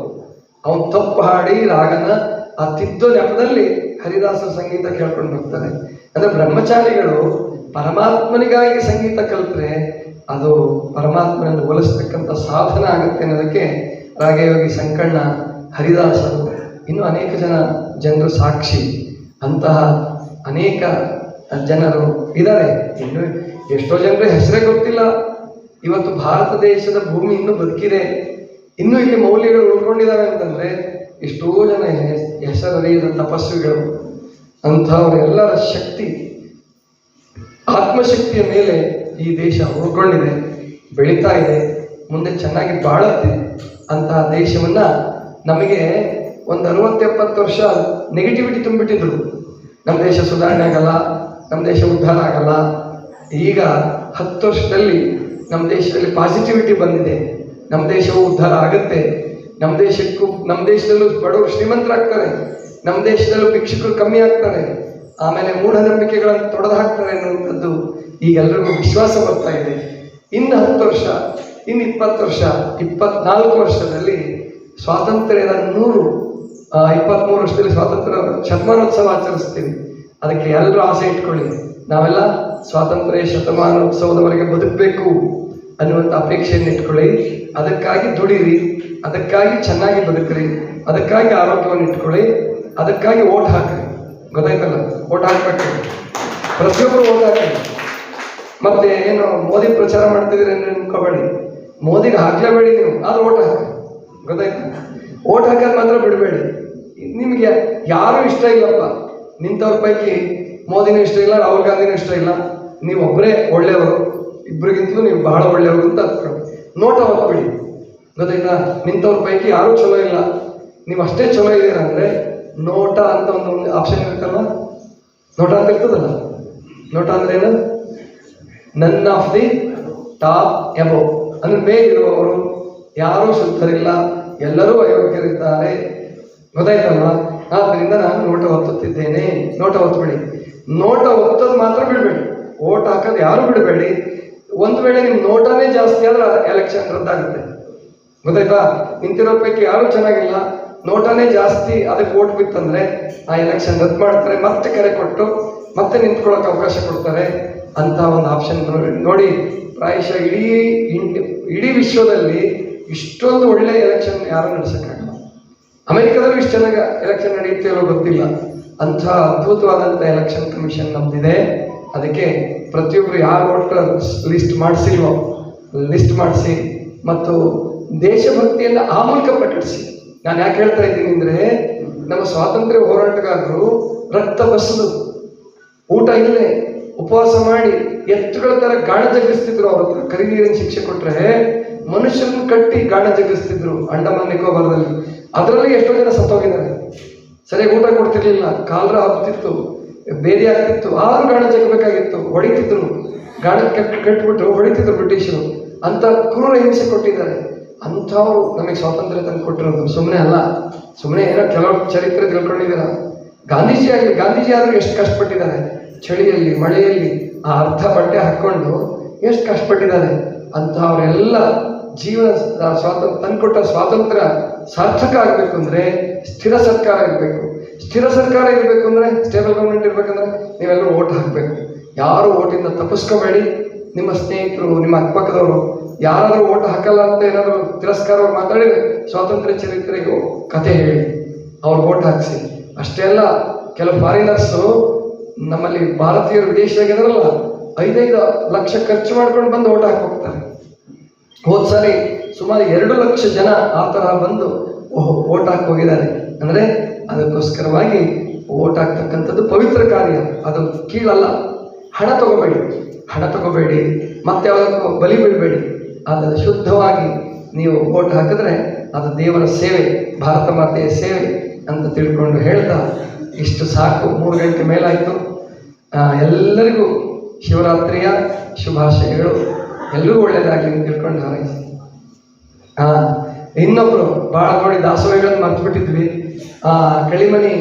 A: ಅವನು ತಪ್ಪು ಹಾಡಿ ರಾಗನ ಆ ತಿದ್ದು ನೆಪದಲ್ಲಿ ಹರಿದಾಸನ ಸಂಗೀತ ಕೇಳ್ಕೊಂಡು ಹೋಗ್ತಾನೆ. ಅಂದ್ರೆ ಬ್ರಹ್ಮಚಾರಿಗಳು ಪರಮಾತ್ಮನಿಗಾಗಿ ಸಂಗೀತ ಕಲಿತ್ರೆ ಅದು ಪರಮಾತ್ಮನನ್ನು ಹೋಲಿಸ್ತಕ್ಕಂಥ ಸಾಧನ ಆಗುತ್ತೆ ಅನ್ನೋದಕ್ಕೆ ರಾಗಯೋಗಿ ಸಂಕಣ್ಣ ಹರಿದಾಸರು. ಇನ್ನು ಅನೇಕ ಜನ ಜನರು ಸಾಕ್ಷಿ. ಅಂತಹ ಅನೇಕ ಜನರು ಇದ್ದಾರೆ. ಇನ್ನು ಎಷ್ಟೋ ಜನರ ಹೆಸರೇ ಗೊತ್ತಿಲ್ಲ. ಇವತ್ತು ಭಾರತ ದೇಶದ ಭೂಮಿ ಇನ್ನೂ ಬದುಕಿದೆ. ಇನ್ನೂ ಇಲ್ಲಿ ಮೌಲ್ಯಗಳು ಉಳ್ಕೊಂಡಿದ್ದಾರೆ ಅಂತಂದ್ರೆ ಎಷ್ಟೋ ಜನ ಹೆಸ್- ಹೆಸರರಿಯದ ತಪಸ್ವಿಗಳು, ಅಂಥವರೆಲ್ಲರ ಶಕ್ತಿ, ಆತ್ಮಶಕ್ತಿಯ ಮೇಲೆ ಈ ದೇಶ ಉಳ್ಕೊಂಡಿದೆ, ಬೆಳೀತಾ ಇದೆ, ಮುಂದೆ ಚೆನ್ನಾಗಿ ಬಾಳುತ್ತೆ ಅಂತಹ ದೇಶವನ್ನ ನಮಗೆ ಒಂದು ಅರವತ್ತು ಎಪ್ಪತ್ತು ವರ್ಷ ನೆಗೆಟಿವಿಟಿ ತುಂಬಿಟ್ಟಿದ್ರು. ನಮ್ಮ ದೇಶ ಸುಧಾರಣೆ ಆಗಲ್ಲ, ನಮ್ಮ ದೇಶ ಉದ್ಧಾರ ಆಗಲ್ಲ. ಈಗ ಹತ್ತು ವರ್ಷದಲ್ಲಿ ನಮ್ಮ ದೇಶದಲ್ಲಿ ಪಾಸಿಟಿವಿಟಿ ಬಂದಿದೆ. ನಮ್ಮ ದೇಶವು ಉದ್ಧಾರ ಆಗುತ್ತೆ. ನಮ್ಮ ದೇಶಕ್ಕೂ, ನಮ್ಮ ದೇಶದಲ್ಲೂ ಬಡವರು ಶ್ರೀಮಂತರಾಗ್ತಾರೆ. ನಮ್ಮ ದೇಶದಲ್ಲೂ ಭಿಕ್ಷುಕರು ಕಮ್ಮಿ ಆಗ್ತಾರೆ. ಆಮೇಲೆ ಮೂಢನಂಬಿಕೆಗಳನ್ನು ತೊಡೆದು ಹಾಕ್ತಾರೆ ಅನ್ನುವಂಥದ್ದು ಈಗ ಎಲ್ರಿಗೂ ವಿಶ್ವಾಸ ಬರ್ತಾ ಇದೆ. ಇನ್ನು ಹತ್ತು ವರ್ಷ, ಇನ್ನು ಇಪ್ಪತ್ತು ವರ್ಷ, ಇಪ್ಪತ್ನಾಲ್ಕು ವರ್ಷದಲ್ಲಿ ಸ್ವಾತಂತ್ರ್ಯದ ನೂರು ಆ, ಇಪ್ಪತ್ಮೂರು ವರ್ಷದಲ್ಲಿ ಸ್ವಾತಂತ್ರ್ಯ ಶತಮಾನೋತ್ಸವ ಆಚರಿಸ್ತೀವಿ ಅದಕ್ಕೆ ಎಲ್ಲರೂ ಆಸೆ ಇಟ್ಕೊಳ್ಳಿ. ನಾವೆಲ್ಲ ಸ್ವಾತಂತ್ರ್ಯ ಶತಮಾನೋತ್ಸವದವರೆಗೆ ಬದುಕಬೇಕು ಅನ್ನುವಂಥ ಅಪೇಕ್ಷೆಯನ್ನು ಇಟ್ಕೊಳ್ಳಿ. ಅದಕ್ಕಾಗಿ ದುಡಿರಿ. ಅದಕ್ಕಾಗಿ ಚೆನ್ನಾಗಿ ಬದುಕ್ರಿ. ಅದಕ್ಕಾಗಿ ಆರೋಗ್ಯವನ್ನು ಇಟ್ಕೊಳ್ಳಿ. ಅದಕ್ಕಾಗಿ ಓಟ್ ಹಾಕ್ರಿ. ಗೊತ್ತಾಯ್ತಲ್ಲ? ಓಟ್ ಹಾಕ್ಬೇಕು. ಪ್ರತಿಯೊಬ್ಬರು ಓಟ್ ಹಾಕಿ ಮತ್ತೆ ಏನು ಮೋದಿ ಪ್ರಚಾರ ಮಾಡ್ತಿದ್ದೀರಿ ಅನ್ಕೋಬೇಡಿ. ಮೋದಿಗೆ ಹಾಕ್ಲೇಬೇಡಿ ನೀವು. ಆದ್ರೆ ಓಟ್ ಹಾಕಿ ಗೊತ್ತಾಯ್ತು? ಓಟ್ ಹಾಕೋದು ಮಾತ್ರ ಬಿಡಬೇಡಿ. ನಿಮಗೆ ಯಾರು ಇಷ್ಟ ಇಲ್ಲಪ್ಪ? ನಿಂತವ್ರ ಪೈಕಿ ಮೋದಿನೂ ಇಷ್ಟ ಇಲ್ಲ, ರಾಹುಲ್ ಗಾಂಧಿನೂ ಇಷ್ಟ ಇಲ್ಲ. ನೀವು ಒಬ್ಬರೇ ಒಳ್ಳೆಯವರು ಇಬ್ಬರಿಗಿಂತಲೂ ನೀವು ಬಹಳ ಒಳ್ಳೆಯವರು ಅಂತ ನೋಟ ಹೋಗ್ಬಿಡಿ ಗೊತ್ತಾಯ್ತಾ? ನಿಂತವ್ರ ಪೈಕಿ ಯಾರೂ ಚಲೋ ಇಲ್ಲ. ನೀವು ಅಷ್ಟೇ ಚಲೋ ಇದ್ದೀರಾ ಅಂದ್ರೆ ನೋಟ ಅಂತ ಒಂದು ಒಂದು ಆಪ್ಷನ್ ಇರುತ್ತಲ್ಲ ನೋಟ ಅಂತ ಇರ್ತದಲ್ಲ? ನೋಟ ಅಂದ್ರೆ ಏನು? None of the top above ಅಂದ್ರೆ ಮೇಲಿರುವವರು ಯಾರೂ ಶುದ್ಧರಿಲ್ಲ, ಎಲ್ಲರೂ ಅಯೋಗ್ಯರಿದ್ದಾರೆ. ಗೊತ್ತಾಯ್ತಲ್ವಾ? ಆದ್ದರಿಂದ ನಾನು ನೋಟ ಒತ್ತುತ್ತಿದ್ದೇನೆ. ನೋಟ ಒತ್ತಬೇಡಿ. ನೋಟ ಒತ್ತೋದು ಮಾತ್ರ ಬಿಡಬೇಡಿ. ಓಟ್ ಹಾಕೋದು ಯಾರು ಬಿಡಬೇಡಿ? ಒಂದು ವೇಳೆ ನಿಮ್ಮ ನೋಟನೇ ಜಾಸ್ತಿ ಆದ್ರೆ ಎಲೆಕ್ಷನ್ ರದ್ದಾಗುತ್ತೆ. ಗೊತ್ತಾಯ್ತಾ? ನಿಂತಿರೋ ಪೈಕಿ ಯಾರು ಚೆನ್ನಾಗಿಲ್ಲ? ನೋಟನೇ ಜಾಸ್ತಿ, ಅದಕ್ಕೆ ಓಟ್ ಬಿತ್ತಂದ್ರೆ ಆ ಎಲೆಕ್ಷನ್ ರದ್ದು ಮಾಡ್ತಾರೆ. ಮತ್ತೆ ಕರೆ ಕೊಟ್ಟು, ಮತ್ತೆ ನಿಂತ್ಕೊಳ್ಳೋಕೆ ಅವಕಾಶ ಕೊಡ್ತಾರೆ. ಅಂತ ಒಂದು ಆಪ್ಷನ್ ನೋಡಿ ಪ್ರಾಯಶಃ ಇಡೀ ಇಂಡ್- ವಿಶ್ವದಲ್ಲಿ ಇಷ್ಟೊಂದು ಒಳ್ಳೆ ಎಲೆಕ್ಷನ್ ಯಾರು ನಡೆಸೋಕ್ಕಾಗಲ್ಲ. ಅಮೆರಿಕದಲ್ಲೂ ಇಷ್ಟು ಚೆನ್ನಾಗಿ ಎಲೆಕ್ಷನ್ ನಡೆಯುತ್ತೆ ಇಲ್ಲೋ ಗೊತ್ತಿಲ್ಲ. ಅಂಥ ಅದ್ಭುತವಾದಂಥ ಎಲೆಕ್ಷನ್ ಕಮಿಷನ್ ನಮ್ದಿದೆ. ಅದಕ್ಕೆ ಪ್ರತಿಯೊಬ್ಬರು ಯಾರು ವೋಟರ್ ಲಿಸ್ಟ್ ಮಾಡಿಸಿಲ್ವೋ ಲಿಸ್ಟ್ ಮಾಡಿಸಿ, ಮತ್ತು ದೇಶಭಕ್ತಿಯನ್ನು ಆ ಮೂಲಕ ಪ್ರಕಟಿಸಿ. ನಾನು ಯಾಕೆ ಹೇಳ್ತಾ ಇದ್ದೀನಿ ಅಂದರೆ, ನಮ್ಮ ಸ್ವಾತಂತ್ರ್ಯ ಹೋರಾಟಗಾರರು ರಕ್ತ ಬಸಲು, ಊಟ ಇಲ್ಲದೆ ಉಪವಾಸ ಮಾಡಿ ಎತ್ತುಗಳ ತರ ಗಾಣ ಜಗಿಸ್ತಿದ್ರು ಅವ್ರ ಹತ್ರ. ಕರಿ ನೀರಿನ ಶಿಕ್ಷೆ ಕೊಟ್ಟರೆ ಮನುಷ್ಯನ ಕಟ್ಟಿ ಗಾಣ ಜಗಿಸ್ತಿದ್ರು ಅಂಡಮಾನ್ ನಿಕೋಬಾರದಲ್ಲಿ ಅದರಲ್ಲಿ ಎಷ್ಟೋ ಜನ ಸತ್ತೋಗಿದ್ದಾರೆ. ಸರಿಯಾಗಿ ಊಟ ಕೊಡ್ತಿರ್ಲಿಲ್ಲ, ಕಾಲರ ಆಗ್ತಿತ್ತು ಬೇರೆ ಆಗ್ತಿತ್ತು ಆದ್ರೂ ಗಾಣ ಜಗ್ಬೇಕಾಗಿತ್ತು, ಹೊಡಿತಿದ್ರು. ಗಾಣ ಕಟ್ ಕಟ್ಬಿಟ್ಟು ಹೊಡಿತಿದ್ರು ಬ್ರಿಟಿಷರು. ಅಂತ ಕ್ರೂರ ಹಿಂಸೆ ಕೊಟ್ಟಿದ್ದಾರೆ. ಅಂಥವ್ರು ನಮಗೆ ಸ್ವಾತಂತ್ರ್ಯ ತಂದು ಕೊಟ್ಟಿರೋದು. ಸುಮ್ಮನೆ ಅಲ್ಲ ಸುಮ್ಮನೆ ಏನೋ ಕೆಲವು ಚರಿತ್ರೆ ತಿಳ್ಕೊಂಡಿದ್ದೀರ? ಗಾಂಧೀಜಿ ಆಗಲಿ, ಗಾಂಧೀಜಿ ಆದರೂ ಎಷ್ಟು ಕಷ್ಟಪಟ್ಟಿದ್ದಾರೆ. ಚಳಿಯಲ್ಲಿ, ಮಳೆಯಲ್ಲಿ, ಆ ಅರ್ಧ ಬಟ್ಟೆ ಹಾಕ್ಕೊಂಡು ಎಷ್ಟು ಕಷ್ಟಪಟ್ಟಿದ್ದಾರೆ. ಅಂಥವರೆಲ್ಲ ಜೀವನ ಸ್ವಾತಂತ್ರ್ಯ ಸ್ವಾತಂತ್ರ್ಯ ತಂದುಕೊಟ್ಟ ಸ್ವಾತಂತ್ರ್ಯ ಸಾರ್ಥಕ ಆಗಬೇಕು ಅಂದ್ರೆ ಸ್ಥಿರ ಸರ್ಕಾರ ಇರಬೇಕು. ಸ್ಥಿರ ಸರ್ಕಾರ ಇರಬೇಕು ಅಂದ್ರೆ ಸ್ಟೇಬಲ್ ಗೌರ್ಮೆಂಟ್ ಇರಬೇಕಂದ್ರೆ ನೀವೆಲ್ಲರೂ ಓಟ್ ಹಾಕಬೇಕು. ಯಾರು ಓಟಿಂದ ತಪ್ಪಿಸ್ಕೋಬೇಡಿ. ನಿಮ್ಮ ಸ್ನೇಹಿತರು, ನಿಮ್ಮ ಅಕ್ಕಪಕ್ಕದವರು, ಯಾರಾದರೂ ಓಟ್ ಹಾಕಲ್ಲ ಅಂತ ಏನಾದರೂ ತಿರಸ್ಕಾರ ಮಾತಾಡಿದ್ರೆ ಸ್ವಾತಂತ್ರ್ಯ ಚರಿತ್ರೆಗೂ ಕತೆ ಹೇಳಿ. ಅವ್ರು ಓಟ್ ಹಾಕಿಸಿ. ಅಷ್ಟೇ ಅಲ್ಲ, ಕೆಲವು ಫಾರಿನರ್ಸು ನಮ್ಮಲ್ಲಿ ಭಾರತೀಯರು ವಿದೇಶಿಯಾಗಿದ್ರಲ್ಲ ಐದೈದು ಲಕ್ಷ ಖರ್ಚು ಮಾಡ್ಕೊಂಡು ಬಂದು ಓಟ್ ಹಾಕಿ ಹೋಗ್ತಾರೆ ಸುಮಾರು ಎರಡು ಲಕ್ಷ ಜನ ಆ ಥರ ಬಂದು ಓಟ್ ಹಾಕಿ ಹೋಗಿದ್ದಾರೆ. ಅಂದರೆ ಅದಕ್ಕೋಸ್ಕರವಾಗಿ ಓಟ್ ಹಾಕ್ತಕ್ಕಂಥದ್ದು ಪವಿತ್ರ ಕಾರ್ಯ. ಅದು ಕೀಳಲ್ಲ. ಹಣ ತಗೋಬೇಡಿ. ಹಣ ತಗೋಬೇಡಿ. ಮತ್ತೆ ಯಾವುದಕ್ಕೂ ಬಲಿ ಬಿಡಬೇಡಿ. ಆದರೆ ಶುದ್ಧವಾಗಿ ನೀವು ಓಟ್ ಹಾಕಿದ್ರೆ ಅದು ದೇವರ ಸೇವೆ, ಭಾರತ ಮಾತೆಯ ಸೇವೆ ಅಂತ ತಿಳ್ಕೊಂಡು ಹೇಳ್ತಾ ಇಷ್ಟು ಸಾಕು. ಮೂರು ಗಂಟೆ ಮೇಲಾಯಿತು. ಎಲ್ಲರಿಗೂ ಶಿವರಾತ್ರಿಯ ಶುಭಾಶಯಗಳು. ಎಲ್ಲರೂ ಒಳ್ಳೆಯದಾಗಲಿ ತಿಳ್ಕೊಂಡು ಹಾರೈಸಿ. ಇನ್ನೊಬ್ರು ಭಾಳ ನೋಡಿ ದಾಸೋಹಿಗಳನ್ನ ಮರ್ತು ಬಿಟ್ಟಿದ್ವಿ ಆ ಕಳಿಮನಿ